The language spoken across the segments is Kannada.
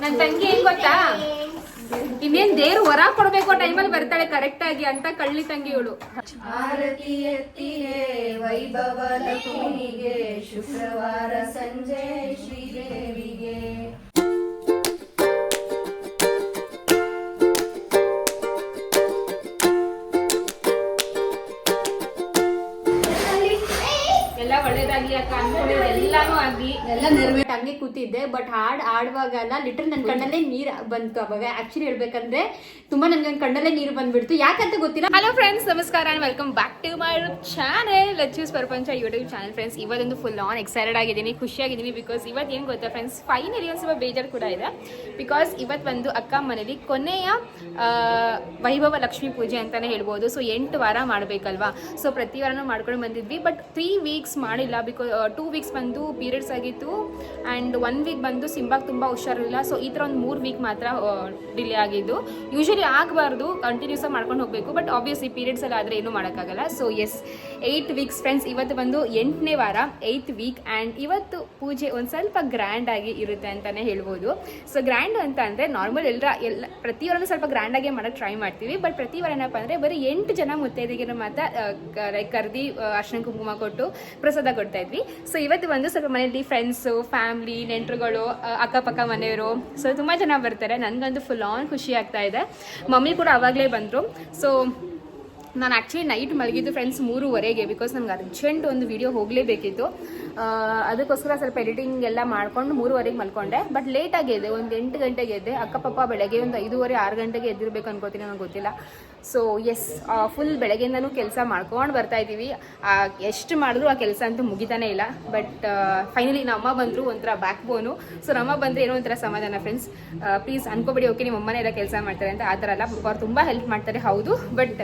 ನನ್ ತಂಗಿ ಏನ್ ಗೊತ್ತಾ? ಇನ್ನೇನ್ ದೇವ್ರು ಹೊರ ಕೊಡ್ಬೇಕು ಟೈಮಲ್ಲಿ ಬರ್ತಾಳೆ ಕರೆಕ್ಟ್ ಆಗಿ ಅಂತ ಕಳ್ಳಿ ತಂಗಿ ಇವಳು ಆರತಿ ಎತ್ತಿಯೇ ವೈಭವ ಲಕ್ಷ್ಮಿಗೆ ಶುಕ್ರವಾರ ಸಂಜೆ ಶ್ರೀದೇವಿಗೆ. ಎಲ್ಲ ಒಳ್ಳೇದಾಗಿ ಅಕ್ಕ ಅನ್ಕೊಂಡಿರೋ ಎಲ್ಲಾನು ಆಗಿ ಎಲ್ಲ ನೆರವೇಟ್ ಹಂಗೆ ಕೂತಿದ್ದೆ ಬಟ್ ಹಾಡ್ ಆಡುವಾಗ ಲಿಟರ್ ನನ್ನ ಕಣ್ಣಲ್ಲೇ ನೀರ್ ಬಂತು ಅವಾಗ. ಆಕ್ಚುಲಿ ಹೇಳ್ಬೇಕಂದ್ರೆ ತುಂಬಾ ನನ್ಗೆ ಕಣ್ಣಲ್ಲೇ ನೀರು ಬಂದ್ಬಿಡ್ತು. ಯಾಕಂತ ಗೊತ್ತಿಲ್ಲ. ಹಲೋ ಫ್ರೆಂಡ್ಸ್ ನಮಸ್ಕಾರ welcome back to my channel Lacchu's Prapancha YouTube channel friends ಇವತ್ತೊಂದು ಫುಲ್ ಆನ್ ಎಕ್ಸೈಟೆಡ್ ಆಗಿದ್ದೀನಿ, ಖುಷಿಯಾಗಿದ್ದೀನಿ ಬಿಕಾಸ್ ಇವತ್ತು ಏನು ಗೊತ್ತಾ ಫ್ರೆಂಡ್ಸ್ ಫೈನಲಿ ಒಂದು ಸ್ವಲ್ಪ ಬೇಜಾರು ಕೂಡ ಇದೆ. ಬಿಕಾಸ್ ಇವತ್ತು ಒಂದು ಅಕ್ಕ ಮನೇಲಿ ಕೊನೆಯ ವೈಭವ ಲಕ್ಷ್ಮಿ ಪೂಜೆ ಅಂತಾನೆ ಹೇಳ್ಬೋದು. ಸೊ ಎಂಟು ವಾರ ಮಾಡಬೇಕಲ್ವಾ? ಸೊ ಪ್ರತಿ ವಾರನೂ ಮಾಡ್ಕೊಂಡು ಬಂದಿದ್ವಿ ಬಟ್ ತ್ರೀ ವೀಕ್ಸ್ ಮಾಡಿಲ್ಲ ಬಿಕಾಸ್ ಟೂ ವೀಕ್ಸ್ ಬಂದು ಪೀರಿಯಡ್ಸ್ ಆಗಿತ್ತು. ಆ್ಯಂಡ್ ಒನ್ ವೀಕ್ ಬಂದು ಸಿಂಬಾಗ್ ತುಂಬ ಹುಷಾರಿಲ್ಲ. ಸೊ ಈ ಥರ ಒಂದು ಮೂರು ವೀಕ್ ಮಾತ್ರ ಡಿಲೇ ಆಗಿದ್ದು. ಯೂಶಲಿ ಆಗಬಾರ್ದು ಕಂಟಿನ್ಯೂಸಾಗಿ ಮಾಡ್ಕೊಂಡು ಹೋಗಬೇಕು. ಬಟ್ ಆಬ್ವಿಯಸ್ಲಿ ಪೀರಿಯಡ್ಸ್ ಎಲ್ಲ ಆದರೆ ಏನೂ ಮಾಡೋಕ್ಕಾಗಲ್ಲ. So yes eight weeks friends ಇವತ್ತು ಬಂದು ಎಂಟನೇ ವಾರ ಏಯ್ತ್ ವೀಕ್ ಆ್ಯಂಡ್ ಇವತ್ತು ಪೂಜೆ ಒಂದು ಸ್ವಲ್ಪ ಗ್ರ್ಯಾಂಡ್ ಆಗಿ ಇರುತ್ತೆ ಅಂತಲೇ ಹೇಳ್ಬೋದು. ಸೊ ಗ್ರ್ಯಾಂಡ್ ಅಂತ ಅಂದರೆ ನಾರ್ಮಲ್ ಎಲ್ಲರ ಎಲ್ಲ ಪ್ರತಿ ವಾರನೂ ಸ್ವಲ್ಪ ಗ್ರ್ಯಾಂಡಾಗೆ ಮಾಡೋಕ್ಕೆ ಟ್ರೈ ಮಾಡ್ತೀವಿ. ಬಟ್ ಪ್ರತಿ ವಾರ ಏನಪ್ಪ ಅಂದರೆ ಬರೀ ಎಂಟು ಜನ ಮುತ್ತೈದೆಗಿನ ಮಾತ್ರ ಲೈಕ್ ಕರ್ದು ಅರ್ಶನ ಕುಂಕುಮ ಕೊಟ್ಟು ಪ್ರಸಾದ ಕೊಡ್ತಾ ಇದ್ವಿ. ಸೊ ಇವತ್ತು ಬಂದು ಸ್ವಲ್ಪ ಮನೆಯಲ್ಲಿ ಫ್ರೆಂಡ್ಸು ಫ್ಯಾಮ್ಲಿ ನೆಂಟರುಗಳು ಅಕ್ಕಪಕ್ಕ ಮನೆಯವರು ಸೊ ತುಂಬ ಜನ ಬರ್ತಾರೆ. ನನಗಂತೂ ಫುಲ್ ಆನ್ ಖುಷಿ ಆಗ್ತಾ ಇದೆ. ಮಮ್ಮಿ ಕೂಡ ಆವಾಗಲೇ ಬಂದರು. ಸೊ ನಾನು ಆ್ಯಕ್ಚುಲಿ ನೈಟ್ ಮಲಗಿದ್ದು ಫ್ರೆಂಡ್ಸ್ ಮೂರುವರೆಗೆ ಬಿಕಾಸ್ ನನಗೆ ಅರ್ಜೆಂಟ್ ಒಂದು ವೀಡಿಯೋ ಹೋಗಲೇಬೇಕಿತ್ತು. ಅದಕ್ಕೋಸ್ಕರ ಸ್ವಲ್ಪ ಎಡಿಟಿಂಗ್ ಎಲ್ಲ ಮಾಡ್ಕೊಂಡು ಮೂರುವರೆಗೆ ಮಲ್ಕೊಂಡೆ. ಬಟ್ ಲೇಟಾಗಿ ಎದ್ದೆ, ಒಂದು ಎಂಟು ಗಂಟೆಗೆ ಎದ್ದೆ. ಅಕ್ಕಪಕ್ಕ ಬೆಳಗ್ಗೆ ಒಂದು ಐದೂವರೆ, ಆರು ಗಂಟೆಗೆ ಎದ್ದಿರಬೇಕು ಅನ್ಕೋತೀನಿ ನನಗೆ ಗೊತ್ತಿಲ್ಲ. ಸೊ ಎಸ್ ಫುಲ್ ಬೆಳಗ್ಗೆಯಿಂದನೂ ಕೆಲಸ ಮಾಡ್ಕೊಂಡು ಬರ್ತಾ ಇದ್ದೀವಿ. ಎಷ್ಟು ಮಾಡಿದ್ರೂ ಆ ಕೆಲಸ ಅಂತೂ ಮುಗಿತಾನೆ ಇಲ್ಲ. ಬಟ್ ಫೈನಲಿ ನಮ್ಮ ಬಂದರು, ಒಂಥರ ಬ್ಯಾಕ್ ಬೋನು ಸೊ ನಮ್ಮ ಬಂದರೆ ಏನೋ ಒಂಥರ ಸಮಾಧಾನ ಫ್ರೆಂಡ್ಸ್ ಪ್ಲೀಸ್ ಅನ್ಕೋಬೇಡಿ ಓಕೆ ನಿಮ್ಮ ಅಮ್ಮನೇ ಎಲ್ಲ ಕೆಲಸ ಮಾಡ್ತಾರೆ ಅಂತ ಆ ಥರ ಅಲ್ಲ. ಅವ್ರು ತುಂಬ ಹೆಲ್ಪ್ ಮಾಡ್ತಾರೆ, ಹೌದು. ಬಟ್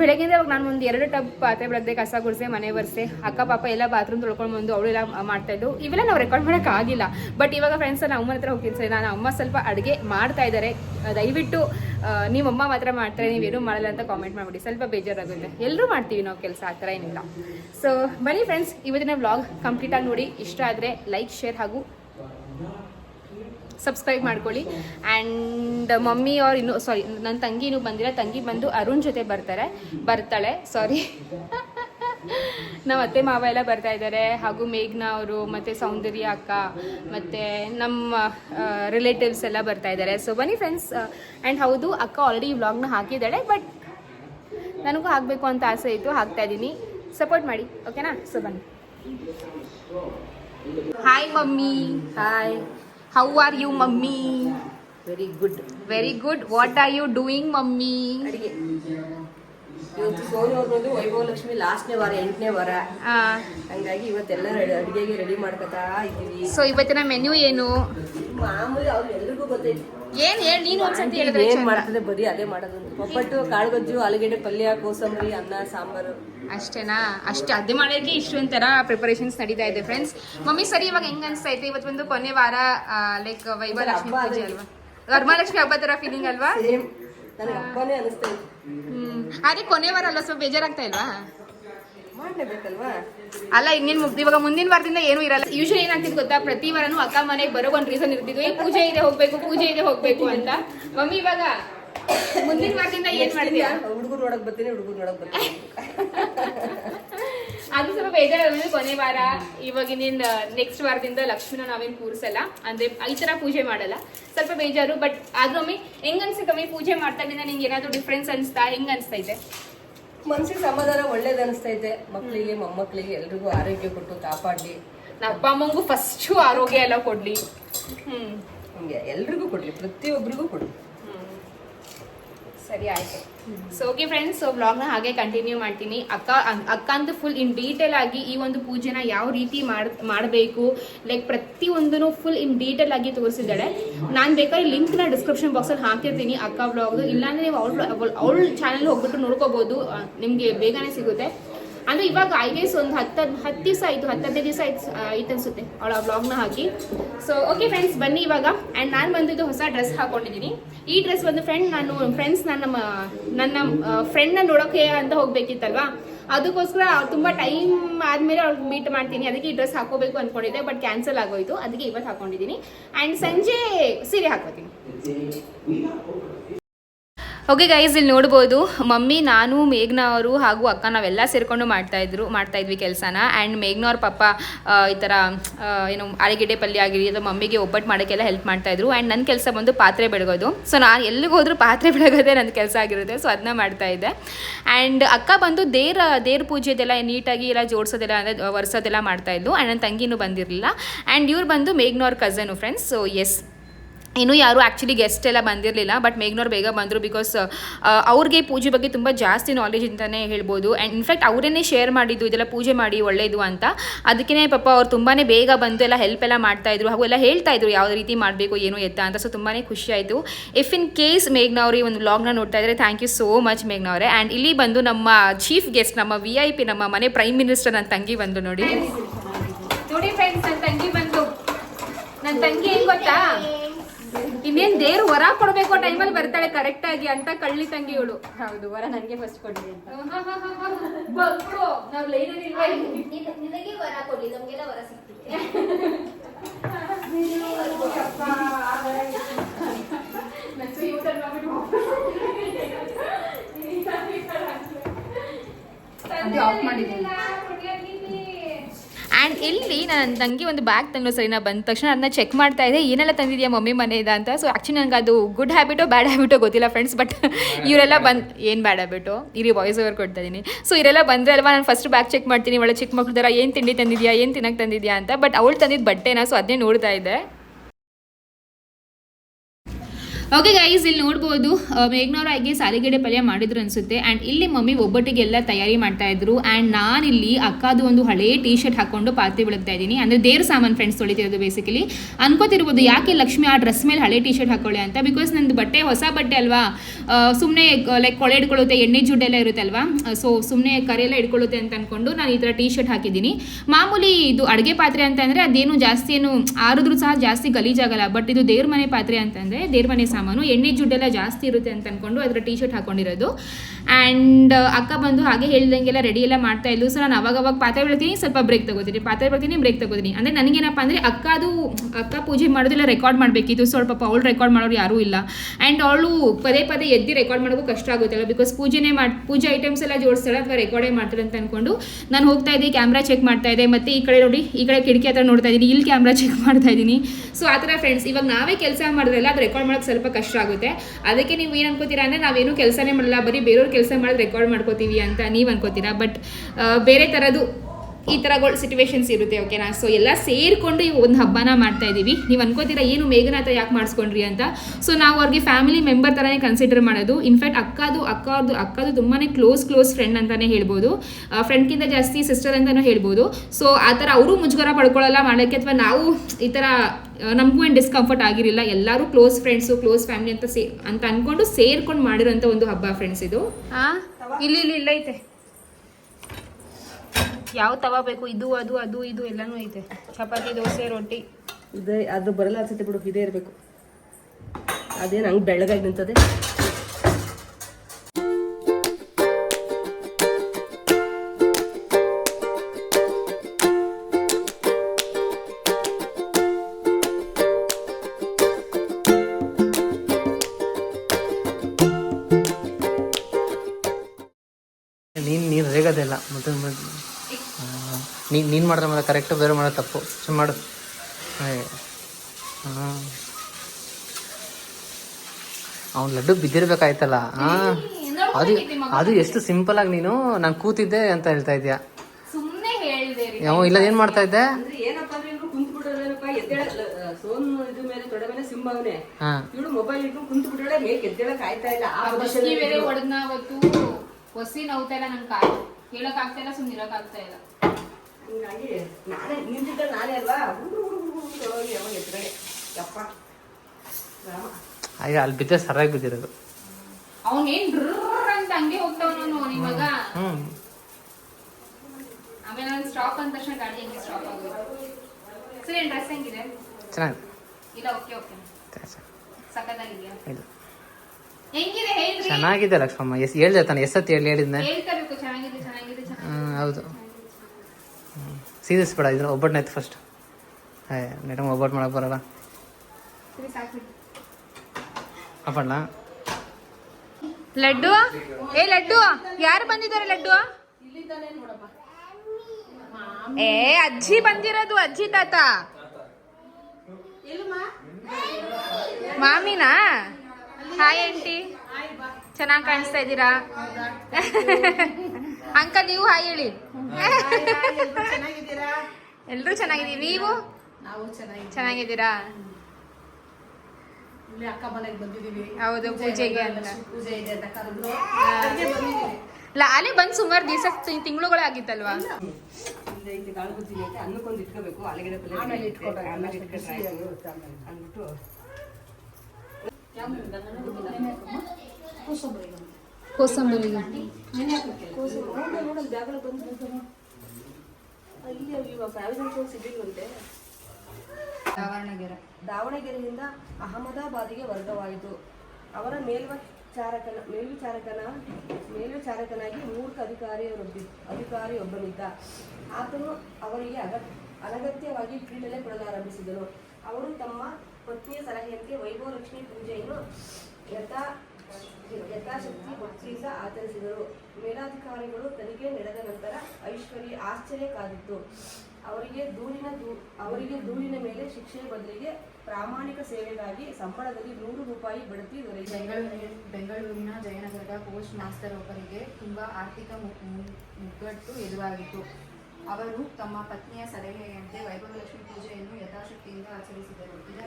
ಬೆಳಗ್ಗೆಯಿಂದ ಇವಾಗ ನಾನು ಒಂದು ಎರಡು ಟಬ್ ಪಾತ್ರೆ ಬೆಳಗ್ಗೆ ಕಸ ಗುಡಿಸೆ, ಮನೆ ಬರ್ಸೆ ಅಕ್ಕ ಪಾಪ ಎಲ್ಲ ಬಾತ್ರೂಮ್ ತೊಳ್ಕೊಂಡು ಬಂದು ಅವಳೆಲ್ಲ ಮಾಡ್ತಾ ಇದ್ದು ಇವೆಲ್ಲ ನಾವು ರೆಕಾರ್ಡ್ ಮಾಡೋಕೆ ಆಗಿಲ್ಲ. ಬಟ್ ಇವಾಗ ಫ್ರೆಂಡ್ಸ್ ನಾನು ಅಮ್ಮನ ಹತ್ರ ಹೋಗ್ತೀನಿ ಸರಿ. ನಾನು ಅಮ್ಮ ಸ್ವಲ್ಪ ಅಡುಗೆ ಮಾಡ್ತಾ ಇದ್ದಾರೆ ದಯವಿಟ್ಟು ಅಮ್ಮ ಮಾತ್ರ ಮಾಡ್ತಾರೆ, ನೀವು ನೀವೇನು ಮಾಡಲ್ಲ ಅಂತ ಕಾಮೆಂಟ್ ಮಾಡಿಬಿಡಿ. ಸ್ವಲ್ಪ ಬೇಜಾರಾಗುತ್ತೆ. ಎಲ್ಲರೂ ಮಾಡ್ತೀವಿ ನಾವು ಕೆಲಸ, ಆ ಥರ ಏನಿಲ್ಲ. ಸೊ ಬನ್ನಿ ಫ್ರೆಂಡ್ಸ್ ಇವತ್ತಿನ ವ್ಲಾಗ್ ಕಂಪ್ಲೀಟಾಗಿ ನೋಡಿ. ಇಷ್ಟ ಆದರೆ ಲೈಕ್ ಶೇರ್ ಹಾಗೂ ಸಬ್ಸ್ಕ್ರೈಬ್ ಮಾಡ್ಕೊಳ್ಳಿ. ಆ್ಯಂಡ್ ಮಮ್ಮಿ ಅವ್ರು ಇನ್ನೂ ಸಾರಿ ನನ್ನ ತಂಗಿ ಇನ್ನೂ ಬಂದಿಲ್ಲ. ತಂಗಿ ಬಂದು ಅರುಣ್ ಜೊತೆ ಬರ್ತಾರೆ. ಬರ್ತಾಳೆ. ಸಾರಿ ನಮ್ಮ ಅತ್ತೆ ಮಾವ ಎಲ್ಲ ಬರ್ತಾ ಇದ್ದಾರೆ. ಹಾಗೂ ಮೇಘ್ನಾ ಅವರು, ಮತ್ತು ಸೌಂದರ್ಯ ಅಕ್ಕ, ಮತ್ತು ನಮ್ಮ ರಿಲೇಟಿವ್ಸ್ ಎಲ್ಲ ಬರ್ತಾ ಇದ್ದಾರೆ. ಸೊ ಬನ್ನಿ ಫ್ರೆಂಡ್ಸ್ ಆ್ಯಂಡ್ ಹೌದು, ಅಕ್ಕ ಆಲ್ರೆಡಿ ಈ ವ್ಲಾಗ್ನ ಹಾಕಿದ್ದಾಳೆ ಬಟ್ ನನಗೂ ಹಾಕಬೇಕು ಅಂತ ಆಸೆ ಇತ್ತು. ಹಾಕ್ತಾ ಇದ್ದೀನಿ. ಸಪೋರ್ಟ್ ಮಾಡಿ. ಓಕೆನಾ ಸೊ ಬನ್ನಿ. Hi mummy. Hi How are you, mummy? Very good. Very good. What are you doing, mummy? ಇವತ್ತು ಸೋನು ಅವ್ರದ್ದು ವೈಭವ ಲಕ್ಷ್ಮಿ ಲಾಸ್ಟ್ನೇ ವಾರ ಎಂಟನೇ ವಾರ. ಹಂಗಾಗಿ ಇವತ್ತೆಲ್ಲ ಅಡುಗೆಗೆ ರೆಡಿ ಮಾಡ್ಕೊತಾ ಇದ್ದೀವಿ. ಸೊ ಇವತ್ತಿನ ಮೆನ್ಯೂ ಏನು? ಮಾಮೂಲಿ ಅವ್ರು ಎಲ್ರಿಗೂ ಗೊತ್ತೈತಿ. ಏನ್ ಹೇಳಿ ನೀನು ಒಂದ್ಸತಿ ಹೇಳಿದ್ರೆ ಏನ್ ಮಾಡ್ತದೆ ಬರೀ ಅದೇ ಮಾಡೋದು. ಒಬ್ಬಟ್ಟು ಕಾಳುಗಜ್ಜು ಆಲೂಗೆಡ್ಡೆ ಪಲ್ಯ ಕೋಸಂಬರಿ ಅನ್ನ ಸಾಂಬಾರು. ಅಷ್ಟೇನಾ? ಅಷ್ಟೇ ಅದೇ ಮಾಡೋಕ್ಕೆ ಇಷ್ಟೊಂಥರ ಪ್ರಿಪರೇಷನ್ಸ್ ನಡೀತಾ ಇದೆ ಫ್ರೆಂಡ್ಸ್ ಮಮ್ಮಿ ಸರಿ ಇವಾಗ ಹೆಂಗ್ ಅನ್ಸ್ತಾ ಇವತ್ತು ಒಂದು ಕೊನೆ ವಾರ ಲೈಕ್ ವೈಭವ ಲಕ್ಷ್ಮಿ ಪೂಜೆ ಅಲ್ವಾ? ವರಮಹಾಲಕ್ಷ್ಮಿ ಹಬ್ಬ ತರ ಫೀಲಿಂಗ್ ಅಲ್ವಾ? ನನಗೆ ಹಬ್ಬನೇ ಅನಿಸ್ತಾ ಇತ್ತು ಅದೇ ಕೊನೆ ವಾರ ಅಲ್ಲ ಸ್ವಲ್ಪ ಬೇಜಾರಾಗ್ತಾ ಇಲ್ವಾ? ಮಾಡ್ಲೇಬೇಕಲ್ವಾ? ಅಲ್ಲ ಇನ್ನೇನು ಮುಗ್ದು ಇವಾಗ ಮುಂದಿನ ವಾರದಿಂದ ಏನು ಇರಲ್ಲ. ಯೂಶಲಿ ಏನಾಗ್ತಿದ್ ಗೊತ್ತಾ? ಪ್ರತಿ ವಾರನೂ ಅಕ್ಕ ಮನೆಗೆ ಬರೋ ಒಂದು ರೀಸನ್ ಇರ್ತಿದ್ವಿ. ಈ ಪೂಜೆ ಇದೆ ಹೋಗ್ಬೇಕು ಪೂಜೆ ಇದೆ ಹೋಗ್ಬೇಕು ಅಂತ. ಮಮ್ಮಿ ಇವಾಗ ಮುಂದಿನ ವಾರದಿಂದ ಏನ್ ಮಾಡ್ತೀಯಾ? ಹುಡುಗರು ನೋಡಕ್ ಬರ್ತೀನಿ ಹುಡುಗರು ನೋಡಕ್ ಬರ್ತೀನಿ. ಅದು ಸ್ವಲ್ಪ ಬೇಜಾರಾದ್ರೆ ಕೊನೆ ವಾರ ಇವಾಗಿನಿಂದ ನೆಕ್ಸ್ಟ್ ವಾರದಿಂದ ಲಕ್ಷ್ಮಿನ ನಾವೇನ್ ಕೂರಿಸಲ್ಲ. ಅಂದ್ರೆ ಈ ತರ ಪೂಜೆ ಮಾಡಲ್ಲ. ಸ್ವಲ್ಪ ಬೇಜಾರು ಬಟ್ ಆದ್ರೊಮ್ಮೆ ಹೆಂಗ್ ಅನ್ಸುತ್ತೆ ಒಮ್ಮೆ ಪೂಜೆ ಮಾಡ್ತಾ ನಿಂಗೆ ಏನಾದ್ರು ಡಿಫ್ರೆನ್ಸ್ ಅನ್ಸ್ತಾ? ಹೆಂಗ್ ಅನ್ಸ್ತಾ ಇದೆ? ಮನ್ಸಿಗೆ ಸಮಾಧಾನ ಒಳ್ಳೇದ್ ಇದೆ ಮಕ್ಕಳಿಗೆ ಮೊಮ್ಮಕ್ಕಳಿಗೆ ಎಲ್ರಿಗೂ ಆರೋಗ್ಯ ಕೊಟ್ಟು ಕಾಪಾಡ್ಲಿ. ಅಪ್ಪ ಅಮ್ಮಂಗೂ ಫಸ್ಟು ಆರೋಗ್ಯ ಎಲ್ಲ ಕೊಡ್ಲಿ. ಹ್ಮ್. ಹಿಂಗೆ ಎಲ್ರಿಗೂ ಕೊಡ್ಲಿ. ಪ್ರತಿಯೊಬ್ಬರಿಗೂ ಕೊಡ್ಲಿ. ಸರಿ ಆಯ್ತು. ಸೊ ಓಕೆ ಫ್ರೆಂಡ್ಸ್ ಸೊ ವ್ಲಾಗ್ನ ಹಾಗೆ ಕಂಟಿನ್ಯೂ ಮಾಡ್ತೀನಿ. ಅಕ್ಕ ಅಕ್ಕ ಅಂತ ಫುಲ್ ಇನ್ ಡೀಟೇಲ್ ಆಗಿ ಈ ಒಂದು ಪೂಜೆನ ಯಾವ ರೀತಿ ಮಾಡ್, ಮಾಡಬೇಕು ಲೈಕ್ ಪ್ರತಿಯೊಂದನ್ನು ಫುಲ್ ಇನ್ ಡೀಟೇಲ್ ಆಗಿ ತೋರಿಸಿದ್ದಾಳೆ ನಾನು ಬೇಕಾದ್ರೆ ಲಿಂಕ್ನ ಡಿಸ್ಕ್ರಿಪ್ಷನ್ ಬಾಕ್ಸಲ್ಲಿ ಹಾಕಿರ್ತೀನಿ ಅಕ್ಕ ವ್ಲಾಗ್ದು ಇಲ್ಲಾಂದ್ರೆ ನೀವು ಅವಳ ಅವಳ ಚಾನಲ್ ಹೋಗ್ಬಿಟ್ಟು ನೋಡ್ಕೋಬೋದು. ನಿಮಗೆ ಬೇಗನೆ ಸಿಗುತ್ತೆ. ಅಂದ್ರೆ ಇವಾಗ ಐ ಗೆಸ್ ಒಂದು ಹತ್ತು ಹತ್ತು ದಿವಸ ಆಯಿತು ಹತ್ತು ಹದಿನೈದು ದಿವಸ ಆಯ್ತು ಆಯ್ತು ಅನ್ಸುತ್ತೆ ಅವಳ ಬ್ಲಾಗ್ನ ಹಾಕಿ. ಸೊ ಓಕೆ ಫ್ರೆಂಡ್ಸ್ ಬನ್ನಿ ಇವಾಗ. ಆ್ಯಂಡ್ ನಾನು ಬಂದಿದ್ದು ಹೊಸ ಡ್ರೆಸ್ ಹಾಕೊಂಡಿದ್ದೀನಿ. ಈ ಡ್ರೆಸ್ ಒಂದು ಫ್ರೆಂಡ್ ನಾನು ಫ್ರೆಂಡ್ಸ್ ನನ್ನ ನನ್ನ ಫ್ರೆಂಡ್ನ ನೋಡೋಕೆ ಅಂತ ಹೋಗ್ಬೇಕಿತ್ತಲ್ವಾ? ಅದಕ್ಕೋಸ್ಕರ ತುಂಬ ಟೈಮ್ ಆದಮೇಲೆ ಅವ್ರಿಗೆ ಮೀಟ್ ಮಾಡ್ತೀನಿ. ಅದಕ್ಕೆ ಈ ಡ್ರೆಸ್ ಹಾಕೋಬೇಕು ಅಂದ್ಕೊಂಡಿದ್ದೆ ಬಟ್ ಕ್ಯಾನ್ಸಲ್ ಆಗೋಯ್ತು. ಅದಕ್ಕೆ ಇವತ್ತು ಹಾಕೊಂಡಿದ್ದೀನಿ. ಆ್ಯಂಡ್ ಸಂಜೆ ಸೀರೆ ಹಾಕೋತೀನಿ ಓಕೆ ಗೈಸ್ ಇಲ್ಲಿ ನೋಡ್ಬೋದು. ಮಮ್ಮಿ, ನಾನು, ಮೇಘ್ನಾ ಅವರು ಹಾಗೂ ಅಕ್ಕ ನಾವೆಲ್ಲ ಸೇರಿಕೊಂಡು ಮಾಡ್ತಾ ಇದ್ರು, ಮಾಡ್ತಾ ಇದ್ವಿ ಕೆಲಸನ. ಆ್ಯಂಡ್ ಮೇಘ್ನಾ ಅವ್ರ ಪಪ್ಪ ಈ ಥರ ಏನು ಆಲೂಗೆಡ್ಡೆ ಪಲ್ಯ ಆಗಿರಲಿ, ಅಥವಾ ಮಮ್ಮಿಗೆ ಒಬ್ಬಟ್ಟು ಮಾಡೋಕ್ಕೆಲ್ಲ ಹೆಲ್ಪ್ ಮಾಡ್ತಾ ಇದ್ರು. ಆ್ಯಂಡ್ ನನ್ನ ಕೆಲಸ ಬಂದು ಪಾತ್ರೆ ಬೆಳಗೋದು. ಸೊ ನಾನು ಎಲ್ಲಿಗೆ ಹೋದರೂ ಪಾತ್ರೆ ಬೆಳಗೋದೇ ನನ್ನ ಕೆಲಸ ಆಗಿರುತ್ತೆ. ಸೊ ಅದನ್ನ ಮಾಡ್ತಾ ಇದ್ದೆ. ಆ್ಯಂಡ್ ಅಕ್ಕ ಬಂದು ದೇರ ದೇವ್ರ ಪೂಜೆದೆಲ್ಲ ನೀಟಾಗಿ ಎಲ್ಲ ಜೋಡಿಸೋದೆಲ್ಲ, ಅಂದರೆ, ಒರೆಸೋದೆಲ್ಲ ಮಾಡ್ತಾ ಇದ್ಲು. ಆ್ಯಂಡ್ ನನ್ನ ತಂಗಿನೂ ಬಂದಿರಲಿಲ್ಲ. ಆ್ಯಂಡ್ ಇವ್ರು ಬಂದು ಮೇಘ್ನಾ ಕಸನು ಫ್ರೆಂಡ್ಸ್ ಸೊ ಎಸ್ ಇನ್ನೂ ಯಾರು ಆ್ಯಕ್ಚುಲಿ ಗೆಸ್ಟ್ ಎಲ್ಲ ಬಂದಿರಲಿಲ್ಲ ಬಟ್ ಮೇಘ್ನವ್ರು ಬೇಗ ಬಂದರು ಬಿಕಾಸ್ ಅವ್ರಿಗೆ ಪೂಜೆ ಬಗ್ಗೆ ತುಂಬ ಜಾಸ್ತಿ ನಾಲೆಜ್ ಅಂತಲೇ ಹೇಳ್ಬೋದು. ಆ್ಯಂಡ್ ಇನ್ಫ್ಯಾಕ್ಟ್ ಅವರೇ ಶೇರ್ ಮಾಡಿದ್ದು, ಇದೆಲ್ಲ ಪೂಜೆ ಮಾಡಿ ಒಳ್ಳೆಯದು ಅಂತ. ಅದಕ್ಕೇ ಪಾಪ ಅವ್ರು ತುಂಬಾ ಬೇಗ ಬಂದು ಎಲ್ಲ ಹೆಲ್ಪ್ ಎಲ್ಲ ಮಾಡ್ತಾಯಿದ್ರು ಹಾಗೂ ಎಲ್ಲ ಹೇಳ್ತಾ ಇದ್ರು ಯಾವ ರೀತಿ ಮಾಡಬೇಕು, ಏನು ಎತ್ತ ಅಂತ. ಸೊ ತುಂಬಾ ಖುಷಿಯಾಯಿತು ಇಫ್ ಇನ್ ಕೇಸ್ ಮೇಘ್ನವ್ರಿ ಒಂದು ವ್ಲಾಗ್ನ ನೋಡ್ತಾ ಇದ್ರೆ ಥ್ಯಾಂಕ್ ಯು ಸೋ ಮಚ್ ಮೇಘ್ನವ್ರೆ. ಆ್ಯಂಡ್ ಇಲ್ಲಿ ಬಂದು ನಮ್ಮ ಚೀಫ್ ಗೆಸ್ಟ್ ನಮ್ಮ ವಿ ಐ ಪಿ ನಮ್ಮ ಮನೆ ಪ್ರೈಮ್ ಮಿನಿಸ್ಟರ್ ನನ್ನ ತಂಗಿ ಬಂದು ನೋಡಿ. ನೋಡಿ ಫ್ರೆಂಡ್ಸ್ ನನ್ನ ತಂಗಿ ಬಂದು. ನನ್ನ ತಂಗಿ ಏನು ಗೊತ್ತಾ? ಇನ್ನೇನ್ ದೇವ್ರು ವರ ಕೊಡ್ಬೇಕು ಟೈಮಲ್ಲಿ ಬರ್ತಾಳೆ ಕರೆಕ್ಟ್ ಆಗಿ ಅಂತ ಕಳ್ಳಿ ತಂಗಿ ಇವಳು ಹೌದು ವರ ನನಗೆ ಫಸ್ಟ್ ಕೊಡ್ರಿ ಅಂತ. ನಾವು ಲೈನಲ್ಲಿ ಇಲ್ವಾ? ನಿನಗೆ ವರ ಕೊಡ್ಲಿ ನಮಗೆಲ್ಲ ವರ ಸಿಗ್ತಿದೆ. ನೆಕ್ಸ್ಟ್ ಯೂಟರ್ನ್ ಮಾಡ್ಬಿಟ್ಟು ಅದು ಆಫ್ ಮಾಡಿದ್ದೀನಿ. ಆ್ಯಂಡ್ ಇಲ್ಲಿ ನನ್ನ ತಂಗಿ ಒಂದು ಬ್ಯಾಗ್ ತಂದು ಸರಿ ನಾ ಬಂದ ತಕ್ಷಣ ಅದನ್ನ ಚೆಕ್ ಮಾಡ್ತಾ ಇದ್ದೆ ಏನೆಲ್ಲ ತಂದಿದ್ಯಾ ಮಮ್ಮಿ ಮನೆಯಿಂದ ಅಂತ. ಸೊ ಆ್ಯಕ್ಚುಲಿ ನನಗೆ ಅದು ಗುಡ್ ಹ್ಯಾಬಿಟೋ ಬ್ಯಾಡ್ ಹ್ಯಾಬಿಟೋ ಗೊತ್ತಿಲ್ಲ ಫ್ರೆಂಡ್ಸ್ ಬಟ್ ಇವರೆಲ್ಲ ಬಂದು ಏನು ಬ್ಯಾಡ್ ಹ್ಯಾಬಿಟೋ ಇರಿ ವಾಯ್ಸ್ ಓವರ್ ಕೊಡ್ತಾ ಇದ್ದೀನಿ ಸೊ ಇವರೆಲ್ಲ ಬಂದರೆ ಅಲ್ವಾ ನಾನು ಫಸ್ಟ್ ಬ್ಯಾಗ್ ಚೆಕ್ ಮಾಡ್ತೀನಿ. ಒಳ್ಳೆ ಚಿಕ್ಕ ಮಕ್ಳು ಥರ ಏನು ತಿಂಡಿ ತಂದಿದ್ಯಾ ಏನು ತಿನ್ನಕ್ಕೆ ತಂದಿದ್ಯಾ ಅಂತ. ಬಟ್ ಅವಳು ತಂದಿದ್ದು ಬಟ್ಟೆನ ಸೊ ಅದನ್ನೇ ನೋಡ್ತಾ ಇದ್ದೆ. ಓಕೆ ಗೈಸ್ ಇಲ್ಲಿ ನೋಡ್ಬೋದು ಮೇಘ್ನವ್ರು ಆಗಿ ಸಾಲಿಗೆಡೆ ಪಲ್ಯ ಮಾಡಿದ್ರು ಅನ್ಸುತ್ತೆ. ಆ್ಯಂಡ್ ಇಲ್ಲಿ ಮಮ್ಮಿ ಒಬ್ಬಟ್ಟಿಗೆಲ್ಲ ತಯಾರಿ ಮಾಡ್ತಾ ಇದ್ರು. ಆ್ಯಂಡ್ ನಾನಿಲ್ಲಿ ಅಕ್ಕದು ಒಂದು ಹಳೇ ಟೀ ಶರ್ಟ್ ಹಾಕೊಂಡು ಪಾತ್ರೆ ಬೆಳಗ್ತಾ ಇದ್ದೀನಿ. ಅಂದರೆ ದೇವ್ರ ಸಾಮಾನ್ ಫ್ರೆಂಡ್ಸ್ ತೊಳಿತಿರೋದು ಬೇಸಿಕಲಿ ಅನ್ಕೋತಿರ್ಬೋದು, ಯಾಕೆ ಲಕ್ಷ್ಮಿ ಆ ಡ್ರೆಸ್ ಮೇಲೆ ಹಳೆ ಟೀ ಶರ್ಟ್ ಹಾಕೊಳ್ಳಿ ಅಂತ? ಬಿಕಾಸ್ ನಂದು ಬಟ್ಟೆ, ಹೊಸ ಬಟ್ಟೆ ಅಲ್ವಾ? ಸುಮ್ಮನೆ ಲೈಕ್ ಕೊಳೆ ಇಟ್ಕೊಳ್ಳುತ್ತೆ, ಎಣ್ಣೆ ಜುಡ್ಡೆಲ್ಲ ಇರುತ್ತೆ ಅಲ್ವಾ? ಸೊ ಸುಮ್ಮನೆ ಕರೆಯೆಲ್ಲ ಇಟ್ಕೊಳ್ಳುತ್ತೆ ಅಂತ ಅನ್ಕೊಂಡು ನಾನು ಈ ಥರ ಟೀ ಶರ್ಟ್ ಹಾಕಿದ್ದೀನಿ. ಮಾಮೂಲಿ ಇದು ಅಡುಗೆ ಪಾತ್ರೆ ಅಂತಂದರೆ ಅದೇನು ಜಾಸ್ತಿ ಏನು, ಆರಿದ್ರೂ ಸಹ ಜಾಸ್ತಿ ಗಲೀಜಾಗಲ್ಲ. ಬಟ್ ಇದು ದೇವ್ರ ಮನೆ ಪಾತ್ರೆ ಅಂತಂದರೆ, ದೇವ್ರ ಮನೆ ಸಾಮಾನು ಎಣ್ಣೆ ಜುಡ್ಡೆಲ್ಲ ಜಾಸ್ತಿ ಇರುತ್ತೆ ಅಂತ ಅಂದ್ಕೊಂಡು ಅದರ ಟೀ ಶರ್ಟ್ ಹಾಕೊಂಡಿರೋದು. ಆ್ಯಂಡ್ ಅಕ್ಕ ಬಂದು ಹಾಗೆ ಹೇಳ್ದಂಗೆಲ್ಲ ರೆಡಿ ಎಲ್ಲ ಮಾಡ್ತಾ ಇದ್ಲು. ಸೊ ನಾನು ಅವಾಗ ಅವಾಗ ಪಾತ್ರೆ ಬೆಳ್ತೀನಿ ಸ್ವಲ್ಪ ಬ್ರೇಕ್ ತಗೋತೀನಿ. ಪಾತ್ರೆ ಬರ್ತೀನಿ ಬ್ರೇಕ್ ತಗೋತೀನಿ. ಅಂದರೆ ನನಗೇನಪ್ಪ ಅಂದರೆ ಅಕ್ಕ ಅದು, ಅಕ್ಕ ಪೂಜೆ ಮಾಡೋದಿಲ್ಲ ರೆಕಾರ್ಡ್ ಮಾಡಬೇಕಿತ್ತು. ಸ್ವಲ್ಪ ಅವಳು ರೆಕಾರ್ಡ್ ಮಾಡೋರು ಯಾರೂ ಇಲ್ಲ. ಆ್ಯಂಡ್ ಅವಳು ಪದೇ ಪದೇ ಎದ್ದು ರೆಕಾರ್ಡ್ ಮಾಡೋಕ್ಕೂ ಕಷ್ಟ ಆಗುತ್ತಲ್ಲ ಬಿಕಾಸ್ ಪೂಜೆನೇ ಮಾಡಿ, ಪೂಜೆ ಐಟಮ್ಸ್ ಎಲ್ಲ ಜೋಡಿಸ್ತಾಳೆ ಅಥವಾ ರೆಕಾರ್ಡೇ ಮಾಡ್ತಾರೆ ಅಂತ ಅಂದ್ಕೊಂಡು ನಾನು ಹೋಗ್ತಾ ಇದ್ದೆ ಕ್ಯಾಮ್ರಾ ಚೆಕ್ ಮಾಡ್ತಾ ಇದ್ದೆ. ಮತ್ತು ಈ ಕಡೆ ನೋಡಿ, ಈ ಕಡೆ ಕಿಟಕಿ ಹತ್ರ ನೋಡ್ತಾ ಇದ್ದೀನಿ, ಇಲ್ಲಿ ಕ್ಯಾಮ್ರಾ ಚೆಕ್ ಮಾಡ್ತಾ ಇದ್ದೀನಿ. ಸೊ ಆ ಥರ ಫ್ರೆಂಡ್ಸ್ ಇವಾಗ ನಾವೇ ಕೆಲಸ ಮಾಡಿದ್ರಲ್ಲ ಅದು ರೆಕಾರ್ಡ್ ಮಾಡೋಕ್ಕೆ ಸ್ವಲ್ಪ ಕಷ್ಟ ಆಗುತ್ತೆ. ಅದಕ್ಕೆ ನೀವು ಏನು ಅನ್ಕೋತೀರಾ ಅಂದರೆ ನಾವೇನು ಕೆಲಸನೇ ಮಾಡಲ್ಲ. ಬರೀ ಬೇರೆಯವ್ರು ಕೆಲಸ ಮಾಡೋದು ರೆಕಾರ್ಡ್ ಮಾಡ್ಕೋತೀವಿ ಅಂತ ನೀವು ಅನ್ಕೋತೀರಾ? ಬಟ್ ಬೇರೆ ಥರದ್ದು ಈ ಥರಗಳು ಸಿಚುವೇಶನ್ಸ್ ಇರುತ್ತೆ ಓಕೆನಾ ಸೊ ಎಲ್ಲ ಸೇರಿಕೊಂಡು ಒಂದು ಹಬ್ಬನ ಮಾಡ್ತಾ ಇದ್ದೀವಿ ನೀವು ಅನ್ಕೋತೀರಾ ಏನು ಮೇಘನಾಥ ಯಾಕೆ ಮಾಡಿಸ್ಕೊಂಡ್ರಿ ಅಂತ? ಸೊ ನಾವು ಅವ್ರಿಗೆ ಫ್ಯಾಮಿಲಿ ಮೆಂಬರ್ ಥರನೇ ಕನ್ಸಿಡರ್ ಮಾಡೋದು. ಇನ್ಫ್ಯಾಕ್ಟ್ ಅಕ್ಕದು ಅಕ್ಕದು ಅಕ್ಕದು ತುಂಬಾ ಕ್ಲೋಸ್ ಕ್ಲೋಸ್ ಫ್ರೆಂಡ್ ಅಂತಲೇ ಹೇಳ್ಬೋದು. ಫ್ರೆಂಡ್ಗಿಂತ ಜಾಸ್ತಿ ಸಿಸ್ಟರ್ ಅಂತಲೂ ಹೇಳ್ಬೋದು. ಸೊ ಆ ಥರ ಅವರು ಮುಜುಗರ ಪಡ್ಕೊಳ್ಳಲ್ಲ ಮಾಡೋಕ್ಕೆ ಅಥವಾ ನಾವು ಈ ಥರ ನಮಗೂ ಏನು ಡಿಸ್ಕಂಫರ್ಟ್ ಆಗಿರಲಿಲ್ಲ. ಎಲ್ಲರೂ ಕ್ಲೋಸ್ ಫ್ರೆಂಡ್ಸು ಕ್ಲೋಸ್ ಫ್ಯಾಮಿಲಿ ಅಂತ ಸೇ ಅಂತ ಅಂದ್ಕೊಂಡು ಸೇರ್ಕೊಂಡು ಮಾಡಿರೋಂಥ ಒಂದು ಹಬ್ಬ ಫ್ರೆಂಡ್ಸ್ ಇದು. ಹಾಂ ಇಲ್ಲಿ ಇಲ್ಲಿ ಇಲ್ಲ ಐತೆ. ಯಾವ ತವ ಬೇಕು? ಇದು ಅದು ಅದು ಇದು ಎಲ್ಲನೂ ಐತೆ. ಚಪಾತಿ ದೋಸೆ ರೊಟ್ಟಿ. ಇದೇ ಅದು ಬರಲ್ಲ ಅನ್ಸುತ್ತೆ ಬಿಡು. ಇದೇ ಇರಬೇಕು. ಅದೇ ನಂಗೆ ಬೆಳಗಾಗಿ ನಿಂತದೆ. ನೀನು ನೀನು ಮಾಡಿದ್ರೆ ಮತ್ತೆ ಕರೆಕ್ಟು ಬೇರೆ ಮಾಡೋದು ತಪ್ಪು. ಸುಮ್ಮನೆ ಮಾಡು. ಹಾಂ ಅವ್ನು ಲಡ್ಡು ಬಿದ್ದಿರ್ಬೇಕಾಯ್ತಲ್ಲ ಹಾಂ ಅದು ಅದು ಎಷ್ಟು ಸಿಂಪಲ್ ಆಗಿ ನೀನು ನಾನು ಕೂತಿದ್ದೆ ಅಂತ ಹೇಳ್ತಾ ಇದೀಯ? ಸುಮ್ಮನೆ ಹೇಳಿದೆ ಯಾವ ಇಲ್ಲ ಏನು ಮಾಡ್ತಾ ಇದ್ದೆ? ಮೇಲೆ ಮೇಲೆ ಮೊಬೈಲ್ ನನ್ ಹಂಗಾಗಿ ನಾನೇ ನಿಂತಿದ್ದ ನಾನೇ ಅಲ್ವಾ? ಹುಡು ಹುಡು ಹುಡು ಹುಡು ತೊಳಗಿ ಯಾವಾಗ ಎದ್ಗಡೆ ಯಪ್ಪ. ರಾಮ. ಅಯ್ಯ ಅಲ್ಲಿ ಬಿದ್ದರೆ ಸರಾಗಿ ಬಿದ್ದಿರೋದು. ಅವನೇನ್ ಅಂತ ಹಂಗೆ ಹೋಗ್ತಾವನು ಇವಾಗ. ಹ್ಮ್ ಆಮೇಲೆ ಹ್ಞೂ ಸ್ಟಾಪ್ ಅಂದ ತಕ್ಷಣ ಗಾಡಿ ಹೆಂಗೆ ಸ್ಟಾಪ್ ಆಗೋದು. ಸರಿ ಡ್ರೆಸ್ ಹೆಂಗಿದೆ? ಚೆನ್ನಾಗಿದೆ. ಇಲ್ಲ ಓಕೆ ಓಕೆ. ಸಖತ್ತಾಗಿದೆಯಾ? ಇಲ್ಲ. ಹೆಂಗಿದೆ ಹೇಳ್ರಿ? ಚೆನ್ನಾಗಿದೆ ಲಕ್ಷ್ಮಮ್ಮ. ಎಸ್ ಹೇಳ್ದೆ ತಾನೆ ಎಷ್ಟೊತ್ತು ಹೇಳಿ ಹೇಳಿದ್ನ. ಹೇಳ್ತಾ ಬೇಕು ಚೆನ್ನಾಗಿದೆ ಚೆನ್ನಾಗಿದೆ ಚೆನ್ನಾಗಿದೆ. ಹೌದು. ಸೀರಿಯಸ್ ಬೇಡ ಇದ್ರ ಆಯ್ತು ಫಸ್ಟ್ ಹಾಯ್ ಮೇಡಮ್ ಒಬ್ಬಟ್ಟು ಮಾಡಕ್ಕೆ ಬರಲ್ಲ. ಅಪ್ಪಣ್ಣ ಲಡ್ಡು? ಏ ಲಡ್ಡು ಯಾರು ಬಂದಿದ್ದಾರೆ ಲಡ್ಡು? ಏ ಅಜ್ಜಿ ಬಂದಿರೋದು ಅಜ್ಜಿ ತಾತ. ಮಾಮಿನಾ? ಹಾಯ್ ಆಂಟಿ ಚೆನ್ನಾಗಿ ಕಾಣಿಸ್ತಾ ಇದ್ದೀರಾ? ಅಂಕಲ್ ನೀವು ಹಾಯ್ ಹೇಳಿ. ಎಲ್ರು ಚೆನ್ನಾಗಿದ್ದೀವಿ ನೀವು? ನಾವು ಚೆನ್ನಾಗಿ ಚೆನ್ನಾಗಿದ್ದೀರಾ? ಇಲ್ಲಿ ಅಕ್ಕ ಮನೆಗೆ ಬಂದಿದ್ದೀವಿ. ಹೌದು ಪೂಜೆಗೆ ಅಂತ. ಅಲ್ಲಿ ಇದೆ ಅಂತ ಕರೆದ್ರು. ಲಾಲಿ ಬಂದ್ ಸುಮಾರು ದಿವಸ ತಿಂಗಳುಗಳೇ ಆಗಿತ್ತಲ್ವಾ? ಇಲ್ಲಿ. ಇಲ್ಲಿ ಅನ್ನಕ್ಕೊಂದು ಇಟ್ಕೋಬೇಕು. ಅಲ್ಲಿಗೆ ಅಂದ್ಬಿಟ್ಟು. ಕೋಸಂಬರಿಗೆ ದಾವಣಗೆರೆ. ದಾವಣಗೆರೆಯಿಂದ ಅಹಮದಾಬಾದಿಗೆ ವರ್ಗವಾಯಿತು. ಅವರ ಮೇಲ್ವಚಾರಕನ ಮೇಲ್ವಿಚಾರಕನ ಮೇಲ್ವಿಚಾರಕನಾಗಿ ಮೂರ್ಖ ಅಧಿಕಾರಿಯೊಬ್ಬ ಅಧಿಕಾರಿಯೊಬ್ಬನಿದ್ದ. ಆತನು ಅವರಿಗೆ ಅಗ ಅನಗತ್ಯವಾಗಿ ಕ್ರೀಡೆ ಕೊಡಲಾರಂಭಿಸಿದನು. ಅವರು ತಮ್ಮ ಪತ್ನಿಯ ಸಲಹೆಯಂತೆ ವೈಭವಲಕ್ಷ್ಮಿ ಪೂಜೆಯನ್ನು ಯಥಾ ಯಥಾಶಕ್ತಿ ಭಕ್ತಿಯಿಂದ ಆಚರಿಸಿದರು. ಮೇಲಾಧಿಕಾರಿಗಳು ತನಿಖೆ ನಡೆದ ನಂತರ ಐಶ್ವರ್ಯ ಆಶ್ಚರ್ಯ ಕಾದಿತ್ತು. ಅವರಿಗೆ ದೂರಿನ ದೂ, ಅವರಿಗೆ ದೂರಿನ ಮೇಲೆ ಶಿಕ್ಷೆ ಬದಲಿಗೆ ಪ್ರಾಮಾಣಿಕ ಸೇವೆಗಾಗಿ ಸಂಬಳದಲ್ಲಿ ನೂರು ರೂಪಾಯಿ ಬಡ್ತಿ ದೊರೆಯಿತು. ಬೆಂಗಳೂರಿನ ಬೆಂಗಳೂರಿನ ಜಯನಗರದ ಪೋಸ್ಟ್ ಮಾಸ್ಟರ್ ಒಬ್ಬರಿಗೆ ತುಂಬ ಆರ್ಥಿಕ ಮುಗ್ಗಟ್ಟು ಎದುರಾಗಿತ್ತು. ಅವರು ತಮ್ಮ ಪತ್ನಿಯ ಸಲಹೆಯಂತೆ ವೈಭವಲಕ್ಷ್ಮಿ ಪೂಜೆಯನ್ನು ಯಥಾಶಕ್ತಿಯಿಂದ ಆಚರಿಸಿದರು. ಇದರ